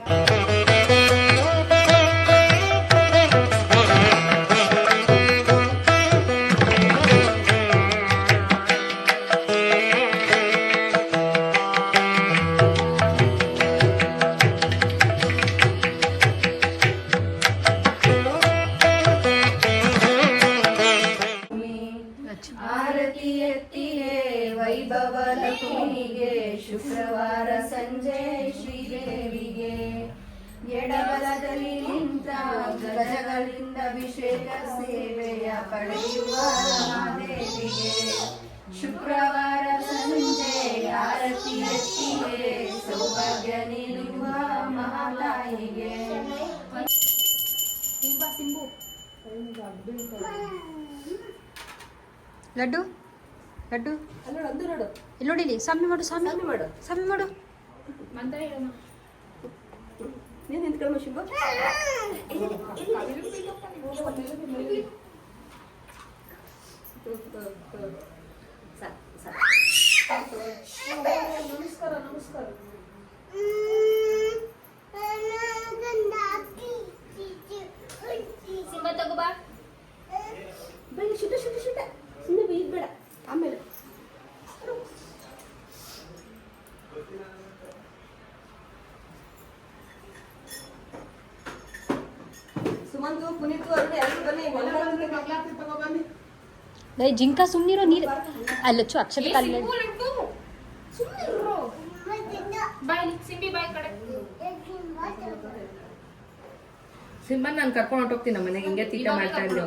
ಲಡ್ಡು? ಲಡ್ಡು? ಅಲ್ಲೋಡು ಅಂದು ನೋಡು. ಇಲ್ಲಿ ನೋಡಿ ಇಲ್ಲಿ. ಸ್ವಾಮಿ ಮಾಡು ಸ್ವಾಮಿ. ಮಾಡು. ಸ್ವಾಮಿ ಮಾಡು. ನಮಸ್ಕಾರ ನಮಸ್ಕಾರ. ಸಿಂಬ ತಗೋಬಾ ಬನ್ನಿ ಶುದ್ಧ ಶುದ್ಧ ಶುದ್ಧ. ಬೈದ್ ಬೇಡ. ಆಮೇಲೆ. ಸುಮಂತು ಪುನೀತು ಅವರು ಎಲ್ಲರೂ ಬನ್ನಿ ಎಲ್ಲರೂ ಲೈ ಜಿಂಕ ಸುಮ್ಮನಿರೋ ನೀರು ಅಲ್ಲಚ್ಚು ಅಕ್ಷರ ಕಲ್ಲ ಬಾಯ್ ಸಿಂಬಿ ಸಿಂಬನ್ ನಾನು ಕರ್ಕೊಂಡು ಹೊಟ್ಟೋಗ್ತೀನಿ ನಮ್ಮ ಮನೆಗೆ. ಹಿಂಗೆ ತೀಟ ಮಾಡ್ತಾ ಇದ್ರು.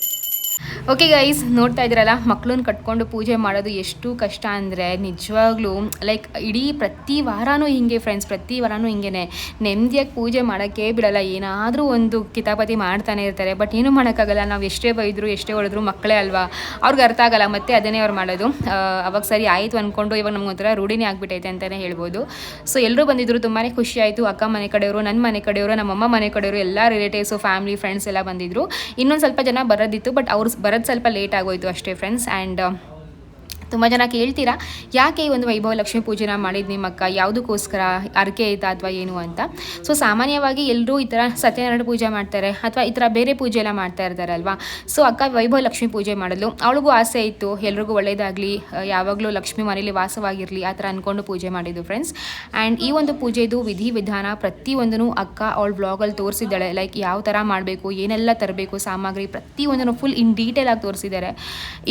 ಓಕೆ ಗೈಸ್ ನೋಡ್ತಾ ಇದ್ದೀರಲ್ಲ ಮಕ್ಕಳನ್ನ ಕಟ್ಕೊಂಡು ಪೂಜೆ ಮಾಡೋದು ಎಷ್ಟು ಕಷ್ಟ ಅಂದರೆ ನಿಜವಾಗ್ಲೂ ಲೈಕ್ ಇಡೀ ಪ್ರತಿ ವಾರನೂ ಹಿಂಗೆ ಫ್ರೆಂಡ್ಸ್ ಪ್ರತಿ ವಾರನೂ ಹಿಂಗೆನೆ. ನೆಮ್ಮದಿಯಾಗಿ ಪೂಜೆ ಮಾಡೋಕ್ಕೆ ಬಿಡಲ್ಲ, ಏನಾದರೂ ಒಂದು ಕಿತಾಪತಿ ಮಾಡ್ತಾನೆ ಇರ್ತಾರೆ. ಬಟ್ ಏನು ಮಾಡೋಕ್ಕಾಗಲ್ಲ, ನಾವು ಎಷ್ಟೇ ಬೈದ್ರು, ಎಷ್ಟೇ ಹೊಡೆದ್ರು ಮಕ್ಕಳೇ ಅಲ್ವಾ? ಅವ್ರಿಗೆ ಅರ್ಥ ಆಗಲ್ಲ, ಮತ್ತೆ ಅದನ್ನೇ ಅವ್ರು ಮಾಡೋದು. ಅವಾಗ ಸರಿ ಆಯಿತು ಅಂದ್ಕೊಂಡು ಇವಾಗ ನಮ್ಗೆ ಒಂಥರ ರೂಢಿನೇ ಆಗಿಬಿಟ್ಟೈತೆ ಅಂತಲೇ ಹೇಳ್ಬೋದು. ಸೊ ಎಲ್ಲರೂ ಬಂದಿದ್ರು ತುಂಬಾ ಖುಷಿ ಆಯಿತು. ಅಕ್ಕ ಮನೆ ಕಡೆಯವರು ನನ್ನ ಮನೆ ಕಡೆಯವರು, ನಮ್ಮಮ್ಮ ಮನೆ ಕಡೆಯವರು, ಎಲ್ಲ ರಿಲೇಟಿವ್ಸು ಫ್ಯಾಮಿಲಿ ಫ್ರೆಂಡ್ಸ್ ಎಲ್ಲ ಬಂದಿದ್ರು. ಇನ್ನೊಂದು ಸ್ವಲ್ಪ ಜನ ಬರೋದಿತ್ತು ಬಟ್ ಅವ್ರು ಬರೋದು ಸ್ವಲ್ಪ ಲೇಟ್ ಆಗೋಯ್ತು ಅಷ್ಟೇ ಫ್ರೆಂಡ್ಸ್ ಆ್ಯಂಡ್ ತುಂಬ ಜನ ಕೇಳ್ತೀರಾ? ಯಾಕೆ ಈ ಒಂದು ವೈಭವ ಲಕ್ಷ್ಮಿ ಪೂಜೆನ ಮಾಡಿದ್ದು ನಿಮ್ಮ ಅಕ್ಕ ಯಾವುದಕ್ಕೋಸ್ಕರ? ಅರ್ಕೆ ಆಯ್ತಾ ಅಥವಾ ಏನು ಅಂತ? ಸೊ ಸಾಮಾನ್ಯವಾಗಿ ಎಲ್ಲರೂ ಈ ಥರ ಸತ್ಯನಾರಾಯಣ ಪೂಜೆ ಮಾಡ್ತಾರೆ ಅಥವಾ ಈ ಥರ ಬೇರೆ ಪೂಜೆ ಎಲ್ಲ ಮಾಡ್ತಾ ಇರ್ತಾರೆ ಅಲ್ವಾ ಸೊ ಅಕ್ಕ ವೈಭವ ಲಕ್ಷ್ಮಿ ಪೂಜೆ ಮಾಡಲು ಅವಳಿಗೂ ಆಸೆ ಇತ್ತು. ಎಲ್ರಿಗೂ ಒಳ್ಳೇದಾಗಲಿ. ಯಾವಾಗಲೂ ಲಕ್ಷ್ಮಿ ಮನೇಲಿ ವಾಸವಾಗಿರಲಿ. ಆ ಥರ ಅಂದ್ಕೊಂಡು ಪೂಜೆ ಮಾಡಿದ್ದು ಫ್ರೆಂಡ್ಸ್ ಆ್ಯಂಡ್ ಈ ಒಂದು ಪೂಜೆದು ವಿಧಿ ವಿಧಾನ ಪ್ರತಿಯೊಂದನ್ನು ಅಕ್ಕ ಅವಳ ಬ್ಲಾಗಲ್ಲಿ ತೋರಿಸಿದ್ದಾಳೆ. ಲೈಕ್ ಯಾವ ಥರ ಮಾಡಬೇಕು, ಏನೆಲ್ಲ ತರಬೇಕು ಸಾಮಗ್ರಿ ಪ್ರತಿಯೊಂದನ್ನು ಫುಲ್ ಇನ್ ಡೀಟೇಲಾಗಿ ತೋರಿಸಿದ್ದಾರೆ.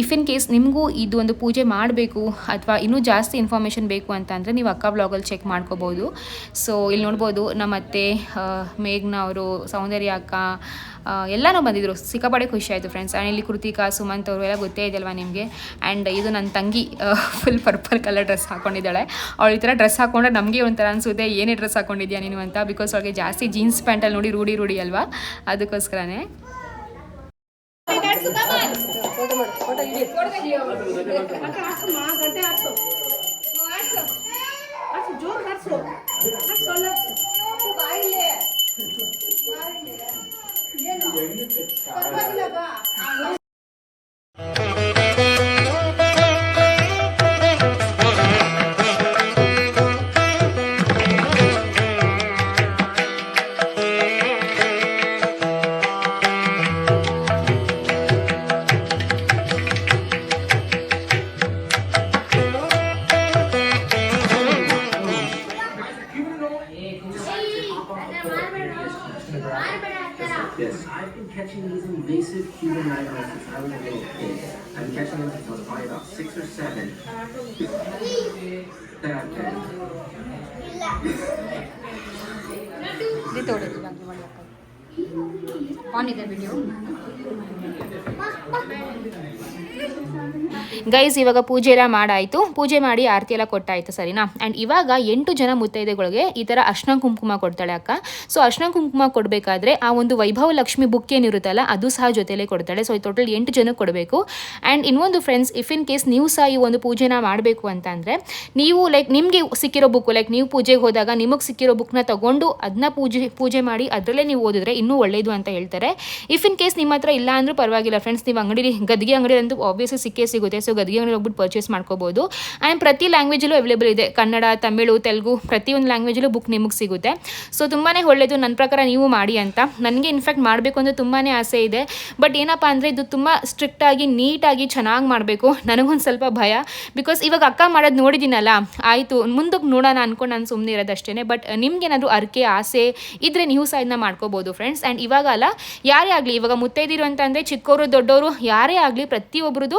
ಇಫ್ ಇನ್ ಕೇಸ್ ನಿಮಗೂ ಇದು ಒಂದು ಪೂಜೆ ಮಾಡಬೇಕು ಅಥವಾ ಇನ್ನೂ ಜಾಸ್ತಿ ಇನ್ಫಾರ್ಮೇಷನ್ ಬೇಕು ಅಂತ ಅಂದರೆ ನೀವು ಅಕ್ಕ ಬ್ಲಾಗಲ್ಲಿ ಚೆಕ್ ಮಾಡ್ಕೋಬೋದು. ಸೊ ಇಲ್ಲಿ ನೋಡ್ಬೋದು ನಮ್ಮ ಅತ್ತೆ ಮೇಘ್ನ ಅವರು, ಸೌಂದರ್ಯ ಅಕ್ಕ ಎಲ್ಲನೂ ಬಂದಿದ್ರು. ಸಿಕ್ಕಾಪಡೆ ಖುಷಿ ಆಯಿತು ಫ್ರೆಂಡ್ಸ್ ಆ್ಯಂಡ್ ಇಲ್ಲಿ ಕೃತಿಕಾ, ಸುಮಂತ್ ಅವರು ಎಲ್ಲ ಗೊತ್ತೇ ಇದೆಯಲ್ವಾ ನಿಮಗೆ? ಆ್ಯಂಡ್ ಇದು ನನ್ನ ತಂಗಿ ಫುಲ್ ಪರ್ಪಲ್ ಕಲರ್ ಡ್ರೆಸ್ ಹಾಕೊಂಡಿದ್ದಾಳೆ. ಅವಳು ಈ ಥರ ಡ್ರೆಸ್ ಹಾಕೊಂಡ್ರೆ ನಮಗೆ ಒಂಥರ ಅನಿಸುತ್ತೆ, ಏನೇ ಡ್ರೆಸ್ ಹಾಕೊಂಡಿದ್ಯಾ ನೀನು ಅಂತ? ಬಿಕಾಸ್ ಅವಳಿಗೆ ಜಾಸ್ತಿ ಜೀನ್ಸ್ ಪ್ಯಾಂಟಲ್ಲಿ ನೋಡಿ ರೂಢಿ ರೂಢಿ ಅಲ್ವಾ? ಅದಕ್ಕೋಸ್ಕರನೇ. ಫೋಟೋ ಮಾಡು ಫೋಟೋ ಇಡಿ Yes, ಗೈಸ್, ಇವಾಗ ಪೂಜೆ ಎಲ್ಲ ಮಾಡಾಯಿತು. ಪೂಜೆ ಮಾಡಿ ಆರತಿ ಎಲ್ಲ ಕೊಟ್ಟಾಯಿತು, ಸರಿನಾ? ಆ್ಯಂಡ್ ಇವಾಗ ಎಂಟು ಜನ ಮುತ್ತೈದೆಗಳಿಗೆ ಈ ಥರ ಅರ್ಶನ ಕುಂಕುಮ ಕೊಡ್ತಾಳೆ ಅಕ್ಕ. ಸೊ ಅರ್ಶನ ಕುಂಕುಮ ಕೊಡಬೇಕಾದ್ರೆ ಆ ಒಂದು ವೈಭವ ಲಕ್ಷ್ಮಿ ಬುಕ್ ಏನಿರುತ್ತಲ್ಲ ಅದು ಸಹ ಜೊತೆಲೇ ಕೊಡ್ತಾಳೆ. ಸೊ ಟೋಟಲ್ ಎಂಟು ಜನಕ್ಕೆ ಕೊಡಬೇಕು. ಆ್ಯಂಡ್ ಇನ್ನೊಂದು ಫ್ರೆಂಡ್ಸ್ ಇಫ್ ಇನ್ ಕೇಸ್ ನೀವು ಸಹ ಈ ಒಂದು ಪೂಜೆನ ಮಾಡಬೇಕು ಅಂತಂದರೆ ನೀವು ಲೈಕ್ ನಿಮಗೆ ಸಿಕ್ಕಿರೋ ಬುಕ್ಕು ಲೈಕ್ ನೀವು ಪೂಜೆಗೆ ಹೋದಾಗ ನಿಮಗೆ ಸಿಕ್ಕಿರೋ ಬುಕ್ನ ತಗೊಂಡು ಅದನ್ನ ಪೂಜೆ ಪೂಜೆ ಮಾಡಿ ಅದರಲ್ಲೇ ನೀವು ಓದಿದ್ರೆ ಇನ್ನೂ ಒಳ್ಳೆಯದು ಅಂತ ಹೇಳ್ತಾರೆ. ಇಫ್ ಇನ್ ಕೇಸ್ ನಿಮ್ಮ ಹತ್ರ ಇಲ್ಲ ಅಂದರೂ ಪರವಾಗಿಲ್ಲ ಫ್ರೆಂಡ್ಸ್ ನೀವು ಅಂಗಡಿ ಗದ್ಗೆ ಅಂಗಡಿ ಅಂತೂ ಆಬ್ವಿಯಸ್ಲಿ ಸಿಕ್ಕೇ ಸಿಗುತ್ತೆ. ಸೊ ಗದ್ಗೆ ಅಂಗಡಿ ಹೋಗ್ಬಿಟ್ಟು ಪರ್ಚೇಸ್ ಮಾಡ್ಕೋಬೋದು. ಆ್ಯಂಡ್ ಪ್ರತಿ ಲ್ಯಾಂಗ್ವೇಜಲ್ಲೂ ಅವೈಲೇಬಲ್ ಇದೆ. ಕನ್ನಡ, ತಮಿಳು, ತೆಲುಗು ಪ್ರತಿಯೊಂದು ಲ್ಯಾಂಗ್ವೇಜಲ್ಲೂ ಬುಕ್ ನಿಮಗೆ ಸಿಗುತ್ತೆ. ಸೊ ತುಂಬಾ ಒಳ್ಳೆಯದು ನನ್ನ ಪ್ರಕಾರ ನೀವು ಮಾಡಿ ಅಂತ. ನನಗೆ ಇನ್ಫ್ಯಾಕ್ಟ್ ಮಾಡಬೇಕು ಅಂದರೆ ತುಂಬಾ ಆಸೆ ಇದೆ. ಬಟ್ ಏನಪ್ಪ ಅಂದರೆ ಇದು ತುಂಬ ಸ್ಟ್ರಿಕ್ಟಾಗಿ ನೀಟಾಗಿ ಚೆನ್ನಾಗಿ ಮಾಡಬೇಕು. ನನಗೊಂದು ಸ್ವಲ್ಪ ಭಯ. ಬಿಕಾಸ್ ಇವಾಗ ಅಕ್ಕ ಮಾಡೋದು ನೋಡಿದ್ದೀನಲ್ಲ ಆಯಿತು ಮುಂದಕ್ಕೆ ನೋಡೋಣ ಅಂದ್ಕೊಂಡು ನಾನು ಸುಮ್ಮನೆ ಇರೋದಷ್ಟೇ ಬಟ್ ನಿಮ್ಗೇನಾದರೂ ಅರ್ಕೆ, ಆಸೆ ಇದ್ದರೆ ನೀವು ಸಹ ಇದನ್ನ ಮಾಡ್ಕೋಬೋದು ಫ್ರೆಂಡ್ಸ್ ಆ್ಯಂಡ್ ಇವಾಗ ಅಲ್ಲ, ಯಾರೇ ಆಗಲಿ, ಇವಾಗ ಮುತ್ತೈದಿರು ಅಂತ ಅಂದರೆ ಚಿಕ್ಕವರು ದೊಡ್ಡವರು ಯಾರೇ ಆಗಲಿ ಪ್ರತಿಯೊಬ್ಬರದು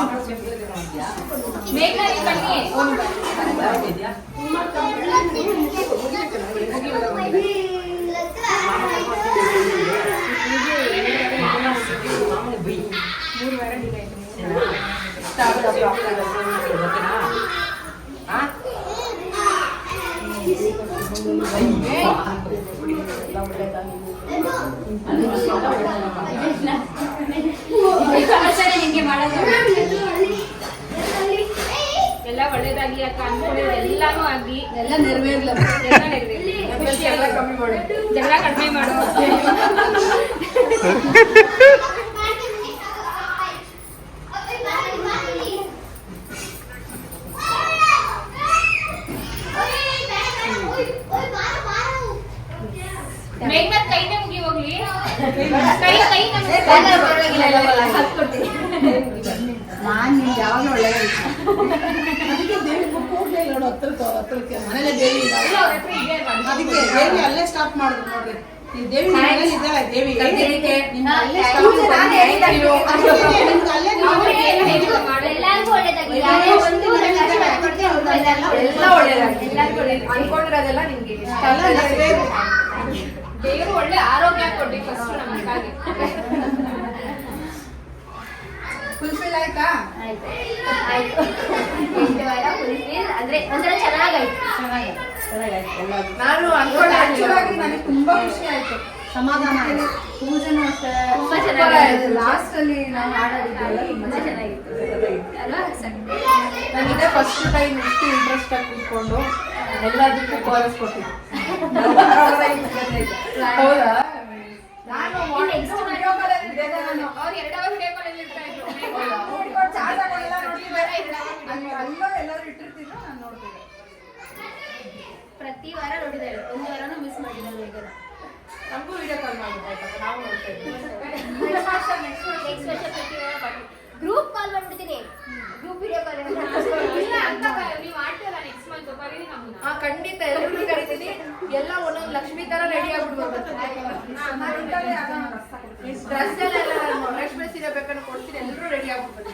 ನೀವು ಎಲ್ಲ ಎಲ್ಲ ನೆರವೇರ್ಲ ಎಲ್ಲ ನೆರವೇರ್ಲಿ. ಎಲ್ಲ ಕಮ್ಮಿ ಮಾಡು. ಜಗಳ ಕಡಿಮೆ ಮಾಡು ಮೇಘನಾಥ್ ಕೈನೇ ಮುಗಿ ಹೋಗ್ಲಿ ಕೈ ಕೈ ನಾನು ನಿಮ್ಗೆ ಯಾವಾಗಲೂ ಒಳ್ಳೆಯ ಮನೇಲೆ ದೇವಿ ಇದಾವೆ. ಅದಕ್ಕೆ ದೇವಿ ಅಲ್ಲೇ ಸ್ಟಾಪ್ ಮಾಡಿದ್ರು ನೋಡ್ರಿ ಈ ದೇವಿ ನಿಮ್ಮ ಮನೇಲಿ ಇದ್ದಾಳೆ ದೇವಿ ನಿಮ್ಮ ಅಲ್ಲೇ stop ಮಾಡಿ. ನೀವು ನಿಮ್ಗೆ ಅಲ್ಲೇ ನೀವು ಎಲ್ಲ ಒಳ್ಳೇದಾಗಿ ಎಲ್ಲರಿಗೂ ಒಳ್ಳೇದು ಅನ್ಕೊಂಡಿರೋದೆಲ್ಲ ನಿಮ್ಗೆ. ದೇವರು ಒಳ್ಳೆ ಆರೋಗ್ಯ ಕೊಡಿ ಫಸ್ಟ್ ನಮಗಾಗಿ. ಫುಲ್ಫಿಲ್ ಆಯ್ತಾ? ಆಯ್ತು. ಫುಲ್ಫಿಲ್ ಅಂದ್ರೆ ಒಂಥರ ಚೆನ್ನಾಗಾಯ್ತು. ನಾನು ಅನ್ಕೊಂಡೆ ಆಕ್ಚುಲಾಗಿ ನನಗೆ ತುಂಬಾ ಖುಷಿ ಆಯ್ತು. ಸಮಾಧಾನ ಆಯ್ತು. ಪೂಜೆನೂ ಅಷ್ಟೇ ತುಂಬಾ ಚೆನ್ನಾಗಿತ್ತು. ಲಾಸ್ಟ್ ಅಲ್ಲಿ ನಾವು ಹಾಡೋದಿದ್ದೆಲ್ಲ ತುಂಬಾ ಚೆನ್ನಾಗಿತ್ತು ಅಲ್ವಾ ಸರ್. ನನಗೆ ಫಸ್ಟ್ ಟೈಮ್ ಇಷ್ಟು ಇಂಟ್ರೆಸ್ಟ್ ಆಗಿ ಕೂತ್ಕೊಂಡು ಎಲ್ಲದಕ್ಕೂ ಕಾಲೇಜ್ ಕೊಟ್ಟಿದ್ದೆ. ಹೌದಾ? ನಾನು ಎಲ್ಲರೂ ಇಟ್ಟಿರ್ತಿದ್ರು ನಾನು ನೋಡ್ತಿದ್ದೆ. ಪ್ರತಿ ವಾರ ನೋಡಿದಾಳೆ ಒಂದು ವಾರನೂ ಮಿಸ್ ಮಾಡಿಲ್ಲ ಈಗ. ನಮಗೂ ವಿಡಿಯೋ ಕಾಲ್ ನಾವು ನೋಡ್ತಾ ಗ್ರೂಪ್ ಕಾಲ್ ಮಾಡ್ಬಿಡ್ತೀನಿ ಗ್ರೂಪ್ ವಿಡಿಯೋ ಕಾಲ್ ಇಲ್ಲ ಅಂತ ನೀವು ಮಾಡ್ತೀರಲ್ಲ ನೆಕ್ಸ್ಟ್ ಮಂತ್ ಬರೀರಿ ನಮ್ಮನ್ನ ಹಾ ಖಂಡಿತ ಎಲ್ಲರೂ ಕರಿತೀನಿ. ಎಲ್ಲ ಒಂದೊಂದು ಲಕ್ಷ್ಮಿ ತರ ರೆಡಿ ಆಗ್ಬಿಡ್ಬೋದು. ಡ್ರೆಸ್ ಎಲ್ಲ ನಾನು ಲಕ್ಷ್ಮಿ ಸೀರೆ ಬೇಕಾದ್ರೆ ಕೊಡ್ತೀನಿ. ಎಲ್ಲರೂ ರೆಡಿ ಆಗ್ಬಿಡ್ಬೋದು.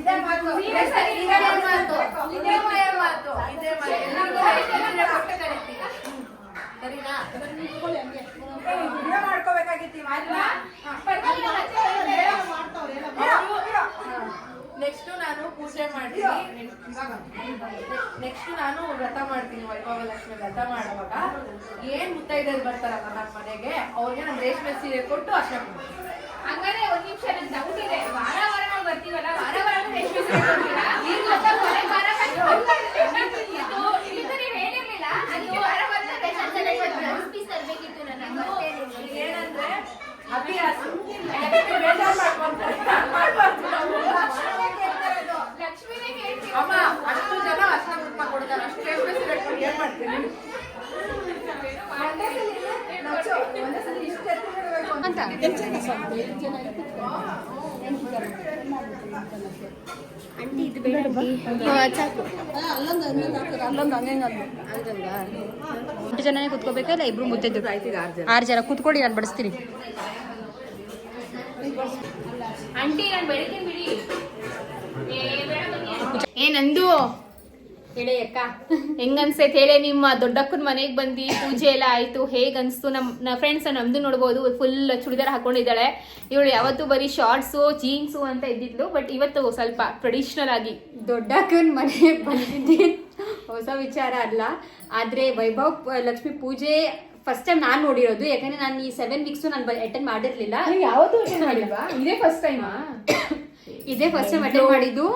ಇದೇ ಮಾತು. ಇದೇ ಮಾತು. ಇದೇ ಮಾತು. ಇದೇ ಮಾತು. ಎಲ್ಲರಿಗೂ ಲಕ್ಷ್ಮೀ ಸೀರೆ ಕೊಟ್ಟು ಕರಿತೀನಿ. ಸರಿನಾ? ವಿಡಿಯೋ ಮಾಡ್ಕೋಬೇಕಾಗಿತ್ತು ನೆಕ್ಸ್ಟ್ ನಾನು ಪೂಜೆ ಮಾಡ್ತೀನಿ. ನೆಕ್ಸ್ಟ್ ನಾನು ವ್ರತ ಮಾಡ್ತೀನಿ ವೈಭವ ಲಕ್ಷ್ಮಿ ವ್ರತ ಮಾಡುವಾಗ. ಏನ್ ಮುತ್ತೈದೆಯರು ಬರ್ತಾರಲ್ಲ ನನ್ನ ಮನೆಗೆ ಅವ್ರಿಗೆ ನಾನು ರೇಷ್ಮೆ ಸೀರೆ ಕೊಟ್ಟು ಅರ್ಶನ ಕೊಡ್ತೀನಿ. ಹಂಗಾರೆ ಒಂದ್ ನಿಮಿಷ ನನ್ ಡೌಟ್ ಇದೆ. ವಾರ ವಾರ ನಾವು ಬರ್ತೀವಲ್ಲ ವಾರ ವಾರ ರೇಷ್ಮೆ ಸೀರೆ ಕೊಡ್ತೀರಾ? ಮತ್ತೆ ಕೊನೆ ವಾರ ಅಮ್ಮ ಅಷ್ಟು ಜನ ಕೊಡ್ತಾರೆ. ಅಷ್ಟು ಏನ್ ಮಾಡ್ತೀನಿ ಆಂಟಿ ಇದು ಬೇಡ ಎಂಟು ಜನನೇ ಕುತ್ಕೋಬೇಕಲ್ಲ ಇಬ್ರು ಮುದ್ದೆ ಆರು ಜನ ಕುತ್ಕೊಡಿ ನಾನು ಬಡಿಸ್ತೀನಿ. ಅಂಟಿ ನಾನು ಬೆಳಿತೀನಿ ಬಿಡಿ. ಏ ಬೇಡ ಬನ್ನಿ. ಏ ಹೇಳಿ ಅಕ್ಕ ಹೆಂಗ್ ಅನ್ಸೈತೆ ಹೇಳಿ ನಿಮ್ಮ ದೊಡ್ಡಕ್ಕನ ಮನೆಗೆ ಬಂದು ಪೂಜೆ ಎಲ್ಲ ಆಯ್ತು ಹೇಗ್ ಅನ್ಸ್ತು ನಮ್ ನಮ್ಮ ಫ್ರೆಂಡ್ಸ್ ನಮ್ದು ನೋಡ್ಬೋದು ಫುಲ್ ಚುಡಿದಾರ ಹಾಕೊಂಡಿದ್ದಾಳೆ ಇವಳು ಯಾವತ್ತು ಬರೀ ಶಾರ್ಟ್ಸು ಜೀನ್ಸು ಅಂತ ಇದ್ದಿದ್ಲು ಬಟ್ ಇವತ್ತು ಸ್ವಲ್ಪ ಟ್ರೆಡಿಷನಲ್ ಆಗಿ ದೊಡ್ಡಕ್ಕನ ಮನೆ ಬಂದಿದ್ದೆ ಹೊಸ ವಿಚಾರ ಅಲ್ಲ. ಆದ್ರೆ ವೈಭವ್ ಪ- ಲಕ್ಷ್ಮಿ ಪೂಜೆ ಫಸ್ಟ್ ಟೈಮ್ ನಾನು ನೋಡಿರೋದು. ಯಾಕಂದ್ರೆ ನಾನು ಈ ಸೆವೆನ್ ವೀಕ್ಸ್ ನಾನು ಅಟೆಂಡ್ ಮಾಡಿರ್ಲಿಲ್ಲ. ಯಾವತ್ತೂ ಮಾಡಿಲ್ವಾ? ಇದೇ ಫಸ್ಟ್ ಟೈಮ್ ಇದೇ ಫಸ್ಟ್ ಟೈಮ್ ಅಟೆಂಡ್ ಮಾಡಿದ್ದು.